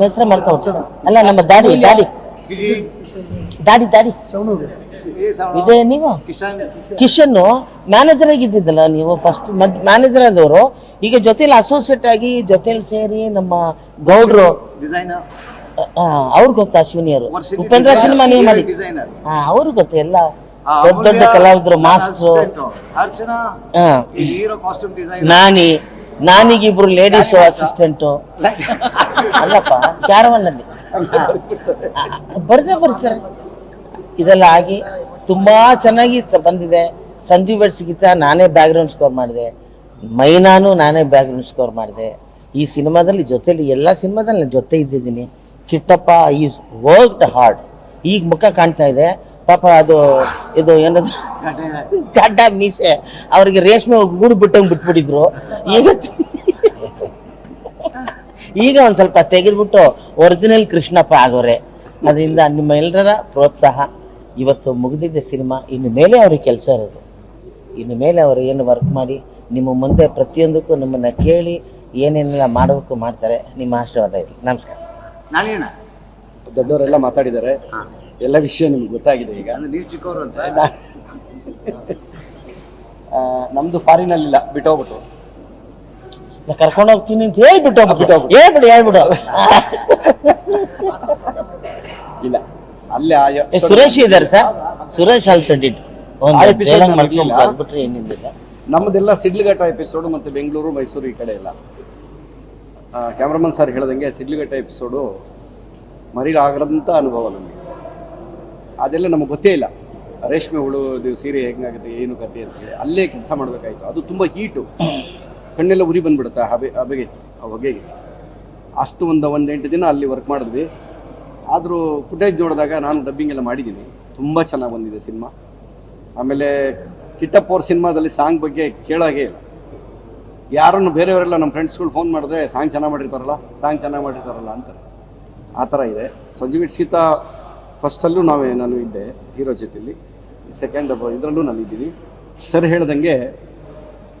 ಹೆಸರು ಮಾಡ್ಕೊಂಡು ಅಲ್ಲ ನಮ್ಮ ದಾಡಿ ದಾಡಿ. ದಾಡಿ ದಾಡಿ. ಇದೆ ನೀವು? ಕಿಶನ್. ಮ್ಯಾನೇಜರ್ ಆಗಿದ್ದಿದ್ದಲ್ಲ ನೀವು ಫಸ್ಟ್ ಮ್ಯಾನೇಜರ್ ಆದವರು. ಈಗ ಜೊತೆಲಿ ಅಸೋಸಿಯೇಟ್ ಆಗಿ ಜೊತೆಲಿ ಸೇರಿ ನಮ್ಮ ಗೌಡ್ರು. ಅವ್ರು ಗೊತ್ತಾ ಅಶ್ವಿನಿಯವರು ಉಪೇಂದ್ರ ಸಿನಿಮಾ ನೀವು ಮಾಡಿ ಹಾ ಅವ್ರಿಗೆ ಗೊತ್ತು ಎಲ್ಲ ದೊಡ್ಡ ದೊಡ್ಡ ಕಲಾವಿದರು ಮಾಸ್ಟ್ರು ಅರ್ಚನಾ. ಹಾ ಇಬ್ರು ಲೇಡೀಸ್ ಡಿಸೈನ್ ನಾನಿಗಿಬ್ರು ಲೇಡೀಸು ಅಸಿಸ್ಟೆಂಟು ಅಲ್ಲಪ್ಪ ಕ್ಯಾರವನ್ನಲ್ಲಿ ಬರ್ದೇ ಬರ್ತಾರೆ. ಇದೆಲ್ಲ ಆಗಿ ತುಂಬಾ ಚೆನ್ನಾಗಿ ಬಂದಿದೆ. ಸಂಜೀವ್ ಬೆಡ್ಸ್ಗಿಂತ ನಾನೇ ಬ್ಯಾಕ್ಗ್ರೌಂಡ್ ಸ್ಕೋರ್ ಮಾಡಿದೆ. ಮೈನಾನು ನಾನೇ ಬ್ಯಾಕ್ಗ್ರೌಂಡ್ ಸ್ಕೋರ್ ಮಾಡಿದೆ. ಈ ಸಿನಿಮಾದಲ್ಲಿ ಜೊತೆಲಿ ಎಲ್ಲ ಸಿನಿಮಾದಲ್ಲಿ ನಾನು ಜೊತೆ ಇದ್ದಿದ್ದೀನಿ. ಕಿಟ್ಟಪ್ಪ ಈಸ್ ವರ್ಕ್ಡ್ ಹಾರ್ಡ್ ಈಗ ಮುಖ ಕಾಣ್ತಾ ಇದೆ. ಪಾಪ ಅದು ಇದು ಏನದು? ಗಡ್ಡ ಮೀಸೆ. ಅವ್ರಿಗೆ ರೇಷ್ಮೆ ಗೂಡು ಬಿಟ್ಟಂಗೆ ಬಿಟ್ಬಿಟ್ಟಿದ್ರು. ಈಗ ಈಗ ಒಂದು ಸ್ವಲ್ಪ ತೆಗೆದ್ಬಿಟ್ಟು ಒರಿಜಿನಲ್ ಕೃಷ್ಣಪ್ಪ ಆಗೋರೆ ಅದರಿಂದ ನಿಮ್ಮ ಎಲ್ಲರ ಪ್ರೋತ್ಸಾಹ ಇವತ್ತು ಮುಗಿದಿದ್ದ ಸಿನಿಮಾ. ಇನ್ನು ಮೇಲೆ ಅವ್ರಿಗೆ ಕೆಲಸ ಇರೋದು. ಇನ್ನು ಮೇಲೆ ಅವರು ಏನು ವರ್ಕ್ ಮಾಡಿ ನಿಮ್ಮ ಮುಂದೆ ಪ್ರತಿಯೊಂದಕ್ಕೂ ನಿಮ್ಮನ್ನು ಕೇಳಿ ಏನೇನೆಲ್ಲ ಮಾಡಬೇಕು ಮಾಡ್ತಾರೆ. ನಿಮ್ಮ ಆಶೀರ್ವಾದ ಇರಲಿ ನಮಸ್ಕಾರ. ನಾನೇನ? ದೊಡ್ಡವರೆಲ್ಲ ಮಾತಾಡಿದ್ದಾರೆ. ಎಲ್ಲ ವಿಷಯ ನಿಮ್ಗೆ ಗೊತ್ತಾಗಿದೆ ಈಗ. ನೀವು ಚಿಕ್ಕವರು ಅಂತ? ನಮ್ದು ಫಾರಿನಲ್ಲಿಲ್ಲ ಬಿಟ್ಟೋಗ್ಬಿಟ್ಟು. ನಾ ಕರ್ಕೊಂಡು ಹೋಗ್ತೀನಿ ಅಂತ ಹೇಳ್ಬಿಟ್ಟು ಬಿಟ್ಟು ಹೇಳ್ಬಿಡು ಹೇಳ್ಬಿಡು. ಇಲ್ಲ. ಅಲ್ಲೇ ಆಯೋ ಏ, ಸುರೇಶ್ ಇದ್ದಾರೆ ಸರ್? ಸುರೇಶ್ ಅಲ್ಲಿ ಸಡ್ಡಿಟ್ ಆ episode ನಾನು ಏನಿಲ್ಲ. ನಮ್ಮದೆಲ್ಲ ಸಿಡ್ಲಘಟ್ಟ ಎಪಿಸೋಡು ಮತ್ತು ಬೆಂಗಳೂರು ಮೈಸೂರು ಈ ಕಡೆ ಎಲ್ಲ. ಕ್ಯಾಮ್ರಾಮನ್ ಸರ್ ಹೇಳ್ದಂಗೆ ಸಿಡ್ಲಘಟ್ಟ ಎಪಿಸೋಡು ಮರೀಲಾಗದಂಥ ಅನುಭವ ನಮಗೆ. ಅದೆಲ್ಲ ನಮಗೆ ಗೊತ್ತೇ ಇಲ್ಲ. ರೇಷ್ಮೆ ಹುಳು ಇದು ಸೀರೆ ಹೆಂಗಾಗುತ್ತೆ, ಏನು ಕತೆ ಅಂತೇಳಿ ಅಲ್ಲೇ ಕೆಲಸ ಮಾಡಬೇಕಾಯ್ತು. ಅದು ತುಂಬ ಹೀಟು ಕಣ್ಣೆಲ್ಲ ಉರಿ ಬಂದ್ಬಿಡುತ್ತೆ ಹಬೆ ಹಬೆಗೆ, ಆ ಹೊಗೆಗೆ. ಅಷ್ಟು ಒಂದು ಒಂದು ಎಂಟು ದಿನ ಅಲ್ಲಿ ವರ್ಕ್ ಮಾಡಿದ್ವಿ. ಆದರೂ ಫುಟೇಜ್ ನೋಡಿದಾಗ ನಾನು ಡಬ್ಬಿಂಗ್ ಎಲ್ಲ ಮಾಡಿದ್ದೀನಿ. ತುಂಬ ಚೆನ್ನಾಗಿ ಬಂದಿದೆ ಸಿನಿಮಾ. ಆಮೇಲೆ ಕಿಟ್ಟಪ್ಪ ಅವ್ರ ಸಿನಿಮಾದಲ್ಲಿ ಸಾಂಗ್ ಬಗ್ಗೆ ಕೇಳೋಗೇ ಇಲ್ಲ. ಯಾರನ್ನು ಬೇರೆಯವರೆಲ್ಲ ನಮ್ಮ ಫ್ರೆಂಡ್ಸ್ಗಳು ಫೋನ್ ಮಾಡಿದ್ರೆ ಸಾಂಗ್ ಚೆನ್ನಾಗಿ ಮಾಡಿರ್ತಾರಲ್ಲ ಸಾಂಗ್ ಚೆನ್ನಾಗಿ ಮಾಡಿರ್ತಾರಲ್ಲ ಅಂತ. ಆ ಥರ ಇದೆ. ಸಂಜೀವ್ ಫಸ್ಟಲ್ಲೂ ನಾವೇ ನಾನು ಇದ್ದೆ ಹೀರೋ ಜೊತೆಲಿ ಸೆಕೆಂಡ್ ಇದರಲ್ಲೂ ನಾನು ಇದ್ದೀನಿ ಸರ್ ಹೇಳ್ದಂಗೆ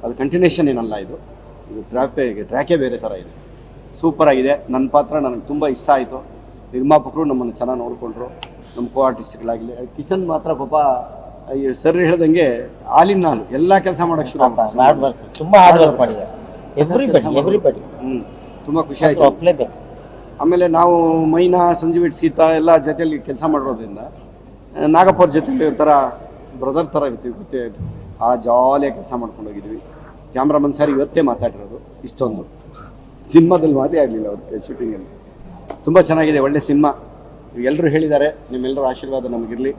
ಅದು ಕಂಟಿನ್ಯೂಷನ್ ಏನಲ್ಲ ಇದು. ಇದು ಟ್ರ್ಯಾಪೇ ಟ್ರ್ಯಾಕೇ ಬೇರೆ ಥರ ಇದೆ. ಸೂಪರ್ ಆಗಿದೆ. ನನ್ನ ಪಾತ್ರ ನನಗೆ ತುಂಬ ಇಷ್ಟ ಆಯಿತು. ನಿರ್ಮಾಪಕರು ನಮ್ಮನ್ನು ಚೆನ್ನಾಗಿ ನೋಡಿಕೊಂಡ್ರು. ನಮ್ಮ ಕೋ ಆರ್ಟಿಸ್ಟ್ಗಳಾಗಲಿ ಕಿಶನ್ ಮಾತ್ರ ಪಾಪ ಸರ್ ಹೇಳ್ದಂಗೆ ಆಲಿನ್ ನಾನು. ಎಲ್ಲ ಕೆಲಸ ಮಾಡೋಕೆ ಶುರು ತುಂಬ ಹಾರ್ಡ್ ವರ್ಕ್ ಮಾಡಿದ್ದಾರೆ. ಎವ್ರಿಬಡಿ ಎವ್ರಿಬಡಿ ಹ್ಞೂ ತುಂಬ ಖುಷಿ ಆಯಿತು. ಆಮೇಲೆ ನಾವು ಮೈನಾ, ಸಂಜೀವಿಟ್, ಸೀತಾ ಎಲ್ಲ ಜೊತೆಯಲ್ಲಿ ಕೆಲಸ ಮಾಡಿರೋದ್ರಿಂದ ನಾಗಪ್ಪರ ಜೊತೆಯಲ್ಲಿ ಒಂಥರ ಬ್ರದರ್ ಥರ ಇರ್ತೀವಿ. ಗೊತ್ತೇ ಆ ಜಾಲಿಯಾಗಿ ಕೆಲಸ ಮಾಡ್ಕೊಂಡು ಹೋಗಿದ್ವಿ. ಕ್ಯಾಮ್ರಾಮನ್ ಸರ್ ಇವತ್ತೇ ಮಾತಾಡಿರೋದು ಇಷ್ಟೊಂದು. ಸಿನಿಮಾದಲ್ಲಿ ಮಾತೇ ಆಗಲಿಲ್ಲ ಅವ್ರಿಗೆ ಶೂಟಿಂಗಲ್ಲಿ ತುಂಬ ಚೆನ್ನಾಗಿದೆ, ಒಳ್ಳೆ ಸಿನಿಮಾ. ಎಲ್ಲರೂ ಹೇಳಿದ್ದಾರೆ ನಿಮ್ಮೆಲ್ಲರ ಆಶೀರ್ವಾದ ನಮಗಿರಲಿ.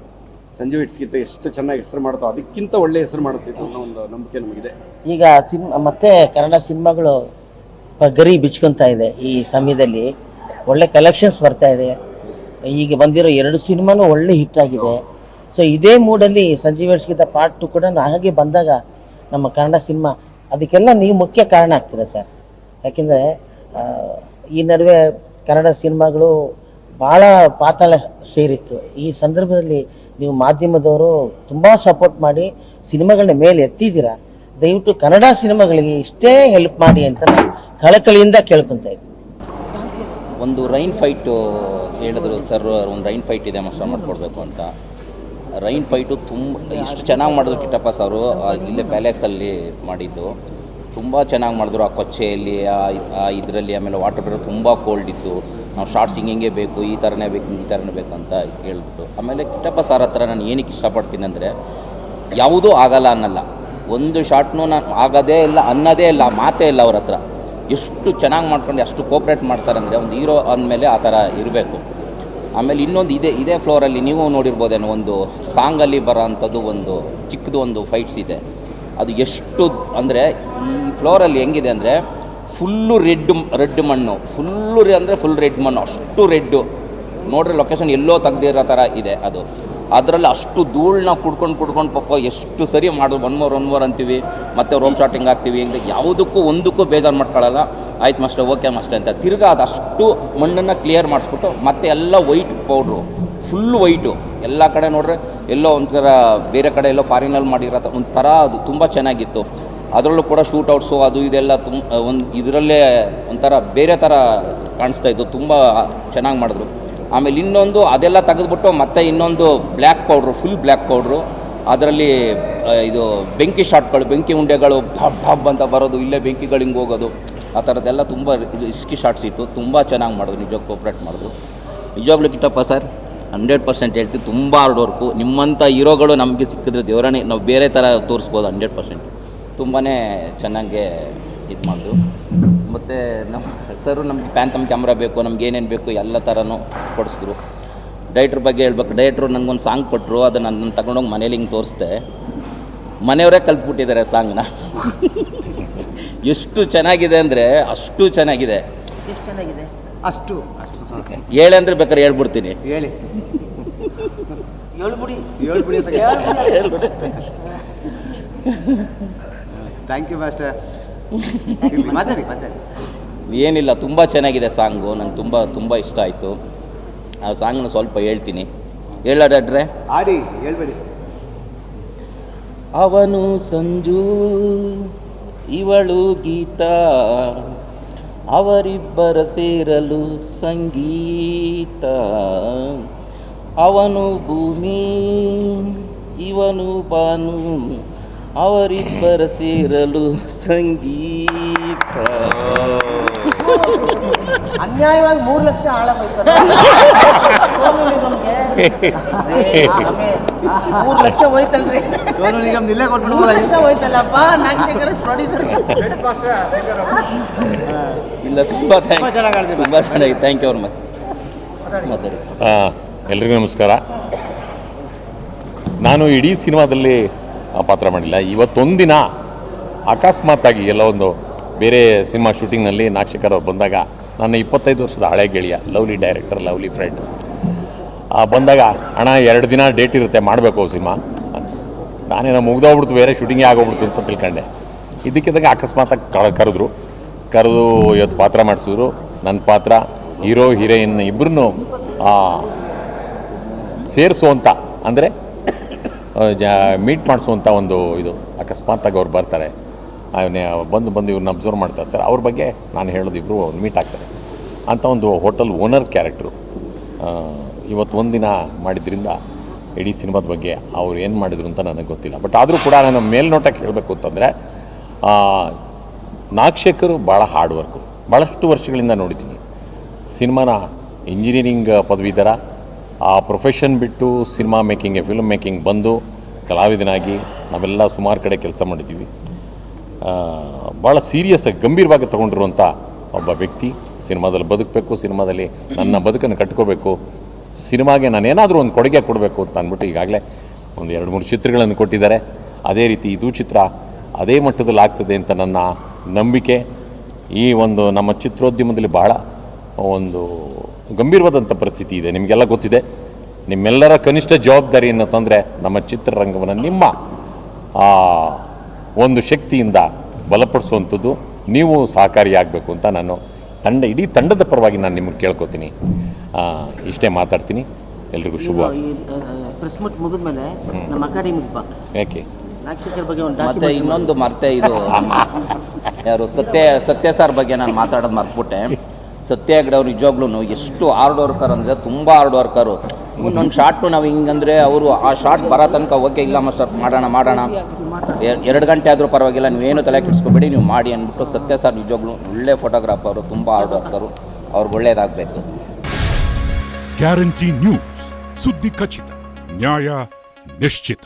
ಸಂಜೀವ್ ಇಟ್ಸ್ಗಿಂತ ಎಷ್ಟು ಚೆನ್ನಾಗಿ ಹೆಸರು ಮಾಡ್ತೋ ಅದಕ್ಕಿಂತ ಒಳ್ಳೆ ಹೆಸರು ಮಾಡುತ್ತಿತ್ತು ಅನ್ನೋ ಒಂದು ನಂಬಿಕೆ ನಮಗಿದೆ. ಈಗ ಸಿನ್, ಮತ್ತೆ ಕನ್ನಡ ಸಿನಿಮಾಗಳು ಗರಿ ಬಿಚ್ಕೊಂತ ಇದೆ ಈ ಸಮಯದಲ್ಲಿ. ಒಳ್ಳೆ ಕಲೆಕ್ಷನ್ಸ್ ಬರ್ತಾ ಇದೆ. ಈಗ ಬಂದಿರೋ ಎರಡು ಸಿನಿಮಾನು ಒಳ್ಳೆ ಹಿಟ್ ಆಗಿದೆ. ಸೊ ಇದೇ ಮೂಡಲ್ಲಿ ಸಂಜೀವ್ ಗಿಂತ ಪಾರ್ಟ್ ಟು ಕೂಡ ಹಾಗೆ ಬಂದಾಗ ನಮ್ಮ ಕನ್ನಡ ಸಿನಿಮಾ, ಅದಕ್ಕೆಲ್ಲ ನೀವು ಮುಖ್ಯ ಕಾರಣ ಆಗ್ತೀರಾ ಸರ್ ಯಾಕೆಂದರೆ ಈ ನಡುವೆ ಕನ್ನಡ ಸಿನಿಮಾಗಳು ಭಾಳ ಪಾತಾಳ ಸೇರಿತ್ತು. ಈ ಸಂದರ್ಭದಲ್ಲಿ ನೀವು ಮಾಧ್ಯಮದವರು ತುಂಬ ಸಪೋರ್ಟ್ ಮಾಡಿ ಸಿನಿಮಾಗಳನ್ನ ಮೇಲೆ ಎತ್ತಿದ್ದೀರಾ? ದಯವಿಟ್ಟು ಕನ್ನಡ ಸಿನಿಮಾಗಳಿಗೆ ಇಷ್ಟೇ ಹೆಲ್ಪ್ ಮಾಡಿ ಅಂತ ನಾನು ಕಳಕಳಿಯಿಂದ ಕೇಳ್ಕೊತಾ ಇದ್ದೀನಿ. ಒಂದು ರೈನ್ ಫೈಟು ಹೇಳಿದ್ರು ಸರ್, ಒಂದು ರೈನ್ ಫೈಟ್ ಇದೆ, ಮಾಸ್ಟರ್ ಮಾಡಿಕೊಡ್ಬೇಕು ಅಂತ. ರೈನ್ ಫೈಟು ತುಂಬ, ಇಷ್ಟು ಚೆನ್ನಾಗಿ ಮಾಡಿದ್ರು ಕಿಟ್ಟಪ್ಪ ಸರು ಇಲ್ಲೇ ಪ್ಯಾಲೇಸಲ್ಲಿ ಮಾಡಿದ್ದು. ತುಂಬ ಚೆನ್ನಾಗಿ ಮಾಡಿದ್ರು ಆ ಕೊಚ್ಚೆಯಲ್ಲಿ, ಆ ಇದರಲ್ಲಿ ಆಮೇಲೆ ವಾಟರ್ ಬೇರೆ ತುಂಬ ಕೋಲ್ಡ್ ಇತ್ತು. ನಾವು ಶಾರ್ಟ್ ಹಿಂಗೆ ಬೇಕು, ಈ ಥರನೇ ಬೇಕು, ಈ ಥರನೇ ಬೇಕು ಅಂತ ಹೇಳ್ಬಿಟ್ಟು. ಆಮೇಲೆ ಕಿಟ್ಟಪ್ಪ ಸರ್ ಹತ್ರ ನಾನು ಏನಕ್ಕೆ ಇಷ್ಟಪಡ್ತೀನಿ ಅಂದರೆ, ಯಾವುದೂ ಆಗಲ್ಲ ಅನ್ನಲ್ಲ. ಒಂದು ಶಾರ್ಟ್ನು ನಾನು ಆಗೋದೇ ಇಲ್ಲ, ಅನ್ನೋದೇ ಇಲ್ಲ, ಮಾತೇ ಇಲ್ಲ ಅವ್ರ ಹತ್ರ. ಎಷ್ಟು ಚೆನ್ನಾಗಿ ಮಾಡ್ಕೊಂಡು ಅಷ್ಟು ಕೋಪ್ರೇಟ್ ಮಾಡ್ತಾರೆ ಅಂದರೆ ಒಂದು ಹೀರೋ ಅಂದಮೇಲೆ ಆ ಥರ ಇರಬೇಕು. ಆಮೇಲೆ ಇನ್ನೊಂದು ಇದೇ ಇದೇ ಫ್ಲೋರಲ್ಲಿ ನೀವು ನೋಡಿರ್ಬೋದೇನೋ ಒಂದು ಸಾಂಗಲ್ಲಿ ಬರೋ ಅಂಥದ್ದು ಒಂದು ಚಿಕ್ಕದು ಒಂದು ಫೈಟ್ಸ್ ಇದೆ. ಅದು ಎಷ್ಟು ಅಂದರೆ ಈ ಫ್ಲೋರಲ್ಲಿ ಹೆಂಗಿದೆ ಅಂದರೆ ಫುಲ್ಲು ರೆಡ್ ರೆಡ್ ಮಣ್ಣು. ಫುಲ್ಲು ಅಂದರೆ ಫುಲ್ ರೆಡ್ ಮಣ್ಣು, ಅಷ್ಟು ರೆಡ್ಡು ನೋಡ್ರಿ ಲೊಕೇಶನ್ ಎಲ್ಲೋ ತೆಗ್ದಿರೋ ಥರ ಇದೆ ಅದು. ಅದರಲ್ಲಿ ಅಷ್ಟು ಧೂಳನ್ನ ಕುಡ್ಕೊಂಡು ಕುಡ್ಕೊಂಡು ಪಾಪ ಎಷ್ಟು ಸರಿ ಮಾಡೋದು ಒನ್ ಮೋರ್ ಒನ್ ಮೋರ್ ಅಂತೀವಿ. ಮತ್ತೆ ರೋಮ್ ಶಾಟಿಂಗ್ ಹಾಕ್ತೀವಿ. ಹಿಂಗೆ ಯಾವುದಕ್ಕೂ ಒಂದಕ್ಕೂ ಬೇಜಾರು ಮಾಡ್ಕೊಳ್ಳಲ್ಲ ಆಯ್ತು ಮಾಸ್ಟರ್ ಓಕೆ ಮಾಸ್ಟರ್ ಅಂತ ತಿರ್ಗಾ ಅದಷ್ಟು ಮಣ್ಣನ್ನು ಕ್ಲಿಯರ್ ಮಾಡಿಸ್ಬಿಟ್ಟು ಮತ್ತೆ ಎಲ್ಲ ವೈಟ್ ಪೌಡ್ರು ಫುಲ್ ವೈಟು ಎಲ್ಲ ಕಡೆ ನೋಡ್ರೆ ಎಲ್ಲೋ ಒಂಥರ ಬೇರೆ ಕಡೆ ಎಲ್ಲೋ ಫಾರಿನಲ್ಲಿ ಮಾಡಿರೋ ಒಂಥರ ಅದು ತುಂಬ ಚೆನ್ನಾಗಿತ್ತು. ಅದರಲ್ಲೂ ಕೂಡ ಶೂಟೌಟ್ಸು ಅದು ಇದೆಲ್ಲ ತುಂಬ ಒಂದು ಇದರಲ್ಲೇ ಒಂಥರ ಬೇರೆ ಥರ ಕಾಣಿಸ್ತಾ ಇತ್ತು. ತುಂಬ ಚೆನ್ನಾಗಿ ಮಾಡಿದ್ರು. ಆಮೇಲೆ ಇನ್ನೊಂದು ಅದೆಲ್ಲ ತೆಗೆದುಬಿಟ್ಟು ಮತ್ತೆ ಇನ್ನೊಂದು black powder full black powder. ಅದರಲ್ಲಿ ಇದು ಬೆಂಕಿ ಶಾಟ್ಗಳು, ಬೆಂಕಿ ಉಂಡೆಗಳು ಭಾಬ್ ಅಂತ ಬರೋದು, ಇಲ್ಲೇ ಬೆಂಕಿಗಳು ಹಿಂಗೆ ಹೋಗೋದು. ಆ ಥರದ್ದೆಲ್ಲ ತುಂಬ ಇದು ಇಸ್ಕಿ ಶಾಟ್ಸ್ ಇತ್ತು. ತುಂಬ ಚೆನ್ನಾಗಿ ಮಾಡಿದ್ರು ನಿಜಕ್ಕೆ ಕೋಪ್ರೇಟ್ ಮಾಡಿದ್ರು. ನಿಜವಾಗ್ಲೂ ಕಿಟ್ಟಪ್ಪ ಸರ್, ಹಂಡ್ರೆಡ್ ಪರ್ಸೆಂಟ್ ಹೇಳ್ತೀವಿ ತುಂಬ ಹಾರ್ಡ್ ವರ್ಕು ನಿಮ್ಮಂಥ ಹೀರೋಗಳು ನಮಗೆ ಸಿಕ್ಕಿದ್ರೆ ದೇವರಾಣಿ ನಾವು ಬೇರೆ ಥರ ತೋರಿಸ್ಬೋದು ಹಂಡ್ರೆಡ್ ಪರ್ಸೆಂಟ್. ತುಂಬಾ ಚೆನ್ನಾಗೆ ಇದು ಮಾಡಿದ್ರು. ಮತ್ತು ನಮ್ಮ ಸರು ನಮಗೆ ಪ್ಯಾಂತಮ್ ಕ್ಯಾಮ್ರಾ ಬೇಕು ನಮ್ಗೆ ಏನೇನು ಬೇಕು ಎಲ್ಲ ಥರನೂ ಕೊಡಿಸಿದ್ರು. ಡೈಟ್ರ್ ಬಗ್ಗೆ ಹೇಳ್ಬೇಕು ಡೈಟ್ರು ನನಗೊಂದು ಸಾಂಗ್ ಕೊಟ್ಟರು ಅದು ನಾನು ತಗೊಂಡೋಗಿ ಮನೇಲಿ ಹಿಂಗೆ ತೋರಿಸ್ದೆ. ಮನೆಯವರೇ ಕಲ್ತ್ಬಿಟ್ಟಿದ್ದಾರೆ ಸಾಂಗ್ನ. ಎಷ್ಟು ಚೆನ್ನಾಗಿದೆ ಅಂದರೆ ಅಷ್ಟು ಚೆನ್ನಾಗಿದೆ. ಎಷ್ಟು ಚೆನ್ನಾಗಿದೆ? ಅಷ್ಟು. ಹೇಳಂದ್ರೆ ಬೇಕಾದ್ರೆ ಹೇಳ್ಬಿಡ್ತೀನಿ. ಹೇಳಿ. ಥ್ಯಾಂಕ್ ಯು ಮಾಸ್ಟರ್ ಮಾತಾಡಿ ಮಾತಾಡಿ. ಏನಿಲ್ಲ ತುಂಬ ಚೆನ್ನಾಗಿದೆ ಸಾಂಗು ನಂಗೆ ತುಂಬ ತುಂಬ ಇಷ್ಟ ಆಯಿತು. ಆ ಸಾಂಗ್ನ ಸ್ವಲ್ಪ ಹೇಳ್ತೀನಿ. ಹೇಳಾಡ್ರೆ ಆಡಿ ಹೇಳ್ಬೇಡಿ. ಅವನು ಸಂಜು ಇವಳು ಗೀತಾ ಅವರಿಬ್ಬರ ಸೇರಲು ಸಂಗೀತ. ಅವನು ಭೂಮಿ ಇವನು ಬಾನು ಅವರಿಬ್ಬರ ಸೇರಲು ಸಂಗೀತ. ಅನ್ಯಾಯವಾಗಿ ಮೂರು ಲಕ್ಷ ಆಳ ಮೂರು ಲಕ್ಷ ಹೋಯ್ತಲ್ರಿ. ಸೋನು ನಿಗಮ್ ನಿಲ್ಲೇ ಮೂರು ಕೊಟ್ಬಿಡ್ಬೋದ ಲಕ್ಷ ಹೋಯ್ತಲ್ಲಪ್ಪ? ನಾಗಶೇಖರ್ ಪ್ರೊಡ್ಯೂಸರ್ ಇಲ್ಲ ತುಂಬ ಚೆನ್ನಾಗಿ. ತುಂಬ ಚೆನ್ನಾಗಿ. ಥ್ಯಾಂಕ್ ಯು ಅವ್ರ ಮಚ್ ಮಾತಾಡಿ ಆ, ಎಲ್ರಿಗೂ ನಮಸ್ಕಾರ. ನಾನು ಇಡೀ ಸಿನಿಮಾದಲ್ಲಿ ಪಾತ್ರ ಮಾಡಿಲ್ಲ. ಇವತ್ತೊಂದಿನ ಅಕಸ್ಮಾತ್ತಾಗಿ ಎಲ್ಲ ಒಂದು ಬೇರೆ ಸಿನಿಮಾ ಶೂಟಿಂಗ್ನಲ್ಲಿ ನಾಗಶೇಖರ್ ಅವ್ರು ಬಂದಾಗ ನನ್ನ ಇಪ್ಪತ್ತೈದು ವರ್ಷದ ಹಳೆ ಗೆಳೆಯ, ಲವ್ಲಿ ಡೈರೆಕ್ಟರ್, ಲವ್ಲಿ ಫ್ರೆಂಡ್. ಬಂದಾಗ, ಅಣ್ಣ, ಎರಡು ದಿನ ಡೇಟ್ ಇರುತ್ತೆ, ಮಾಡಬೇಕು ಸಿನಿಮಾ? ನಾನೇನೋ ಮುಗ್ದೋಗ್ಬಿಡ್ತು ಬೇರೆ ಶೂಟಿಂಗೇ ಆಗೋಗ್ಬಿಡ್ತು ಅಂತ ತಿಳ್ಕೊಂಡೆ. ಇದಕ್ಕಿದ್ದಾಗ ಅಕಸ್ಮಾತಾಗಿ ಕರೆದ್ರು. ಕರೆದು ಇವತ್ತು ಪಾತ್ರ ಮಾಡಿಸಿದ್ರು. ನನ್ನ ಪಾತ್ರ, ಹೀರೋ, ಹೀರೋಯಿನ್ ಇಬ್ಬರನ್ನು ಸೇರಿಸುವಂಥ ಅಂದರೆ ಮೀಟ್ ಮಾಡಿಸುವಂಥ ಒಂದು ಇದು. ಅಕಸ್ಮಾತಾಗಿ ಅವ್ರು ಬರ್ತಾರೆ. ಬಂದು ಬಂದು ಇವ್ರನ್ನ ಅಬ್ಸರ್ವ್ ಮಾಡ್ತಾ ಇರ್ತಾರೆ. ಅವ್ರ ಬಗ್ಗೆ ನಾನು ಹೇಳೋದು ಇಬ್ಬರು ಮೀಟ್ ಆಗ್ತಾರೆ. ಅಂತ ಒಂದು ಹೋಟೆಲ್ ಓನರ್ ಕ್ಯಾರೆಕ್ಟ್ರು ಇವತ್ತು ಒಂದಿನ ಮಾಡಿದ್ರಿಂದ ಇಡೀ ಸಿನಿಮಾದ ಬಗ್ಗೆ ಅವ್ರು ಏನು ಮಾಡಿದ್ರು ಅಂತ ನನಗೆ ಗೊತ್ತಿಲ್ಲ. ಬಟ್ ಆದರೂ ಕೂಡ ನಾನು ಮೇಲ್ನೋಟಕ್ಕೆ ಹೇಳಬೇಕು ಅಂತಂದರೆ ನಾಗಶೇಖರು ಭಾಳ ಹಾರ್ಡ್ ವರ್ಕು ಭಾಳಷ್ಟು ವರ್ಷಗಳಿಂದ ನೋಡಿದ್ದೀನಿ. ಸಿನಿಮಾನ ಇಂಜಿನಿಯರಿಂಗ್ ಪದವೀಧರ, ಆ ಪ್ರೊಫೆಷನ್ ಬಿಟ್ಟು ಸಿನಿಮಾ ಮೇಕಿಂಗ್ ಫಿಲ್ಮ್ ಮೇಕಿಂಗ್ ಬಂದು ಕಲಾವಿದನಾಗಿ ನಾವೆಲ್ಲ ಸುಮಾರು ಕಡೆ ಕೆಲಸ ಮಾಡಿದ್ದೀವಿ ಭಾಳ ಸೀರಿಯಸ್ ಆಗಿ, ಗಂಭೀರವಾಗಿ ತಗೊಂಡಿರುವಂಥ ಒಬ್ಬ ವ್ಯಕ್ತಿ. ಸಿನಿಮಾದಲ್ಲಿ ಬದುಕಬೇಕು, ಸಿನಿಮಾದಲ್ಲಿ ನನ್ನ ಬದುಕನ್ನು ಕಟ್ಕೋಬೇಕು. ಸಿನಿಮಾಗೆ ನಾನು ಏನಾದರೂ ಒಂದು ಕೊಡುಗೆ ಕೊಡಬೇಕು ಅಂತ ಅಂದ್ಬಿಟ್ಟು ಈಗಾಗಲೇ ಒಂದು ಎರಡು, ಮೂರು ಚಿತ್ರಗಳನ್ನು ಕೊಟ್ಟಿದ್ದಾರೆ. ಅದೇ ರೀತಿ ಇದು ಚಿತ್ರ ಅದೇ ಮಟ್ಟದಲ್ಲಿ ಆಗ್ತದೆ ಅಂತ ನನ್ನ ನಂಬಿಕೆ. ಈ ಒಂದು ನಮ್ಮ ಚಿತ್ರೋದ್ಯಮದಲ್ಲಿ ಬಹಳ ಒಂದು ಗಂಭೀರವಾದಂಥ ಪರಿಸ್ಥಿತಿ ಇದೆ. ನಿಮಗೆಲ್ಲ ಗೊತ್ತಿದೆ. ನಿಮ್ಮೆಲ್ಲರ ಕನಿಷ್ಠ ಜವಾಬ್ದಾರಿಯನ್ನು ತಂದರೆ ನಮ್ಮ ಚಿತ್ರರಂಗವನ್ನು ನಿಮ್ಮ ಒಂದು ಶಕ್ತಿಯಿಂದ ಬಲಪಡಿಸುವಂಥದ್ದು ನೀವು ಸಹಕಾರಿಯಾಗಬೇಕು ಅಂತ ನಾನು ತಂಡ ಇಡೀ ತಂಡದ ಪರವಾಗಿ ನಾನು ನಿಮಗೆ ಕೇಳ್ಕೊತೀನಿ. ಆ, ಇಷ್ಟೇ ಮಾತಾಡ್ತೀನಿ. ಎಲ್ರಿಗೂ ಶುಭ. ಪ್ರೆಸ್ ಮೀಟ್ ಮುಗಿದ್ಮೇಲೆ ನಮ್ಮ ಅಕಾಡೆಮಿಗೆ ಬಾ. ಯಾಕೆ? ನಾಗಶೇಖರ್ ಬಗ್ಗೆ ಒಂದು ಮತ್ತೆ ಇನ್ನೊಂದು ಮರ್ತೆ ಇದು. ಯಾರು ಸತ್ಯ ಸತ್ಯ ಸರ್ ಬಗ್ಗೆ ನಾನು ಮಾತಾಡೋದು ಮರ್ತ್ಬಿಟ್ಟೆ. ಸತ್ಯ ಹೆಗ್ಡೆ ಅವ್ರು ನಿಜವಾಗ್ಲೂ ಎಷ್ಟು ಹಾರ್ಡ್ ವರ್ಕರ್ ಅಂದರೆ ತುಂಬ ಹಾರ್ಡ್ ವರ್ಕರು ಒಂದೊಂದು ಶಾರ್ಟು ನಾವು ಹಿಂಗಂದ್ರೆ ಅವರು ಆ ಶಾರ್ಟ್ ಬರೋ ತನಕ ಓಕೆ ಇಲ್ಲ ಮಸ್ಟರ್ ಮಾಡೋಣ ಮಾಡೋಣ. ಎರಡು ಗಂಟೆ ಆದರೂ ಪರವಾಗಿಲ್ಲ ನೀವೇನು ತಲೆ ಕೆಡಿಸ್ಕೊಬೇಡಿ ನೀವು ಮಾಡಿ ಅಂದ್ಬಿಟ್ಟು ಸತ್ಯ ಸರ್ ನಿಜವಾಗ್ಲೂ ಒಳ್ಳೆ ಫೋಟೋಗ್ರಾಫರು ತುಂಬ ಹಾರ್ಡ್ ವರ್ಕರು ಅವ್ರಿಗೆ ಒಳ್ಳೇದಾಗಬೇಕು. ಗ್ಯಾರಂಟಿ ನ್ಯೂಸ್ ಸುದ್ದಿ ಖಚಿತ ನ್ಯಾಯ ನಿಶ್ಚಿತ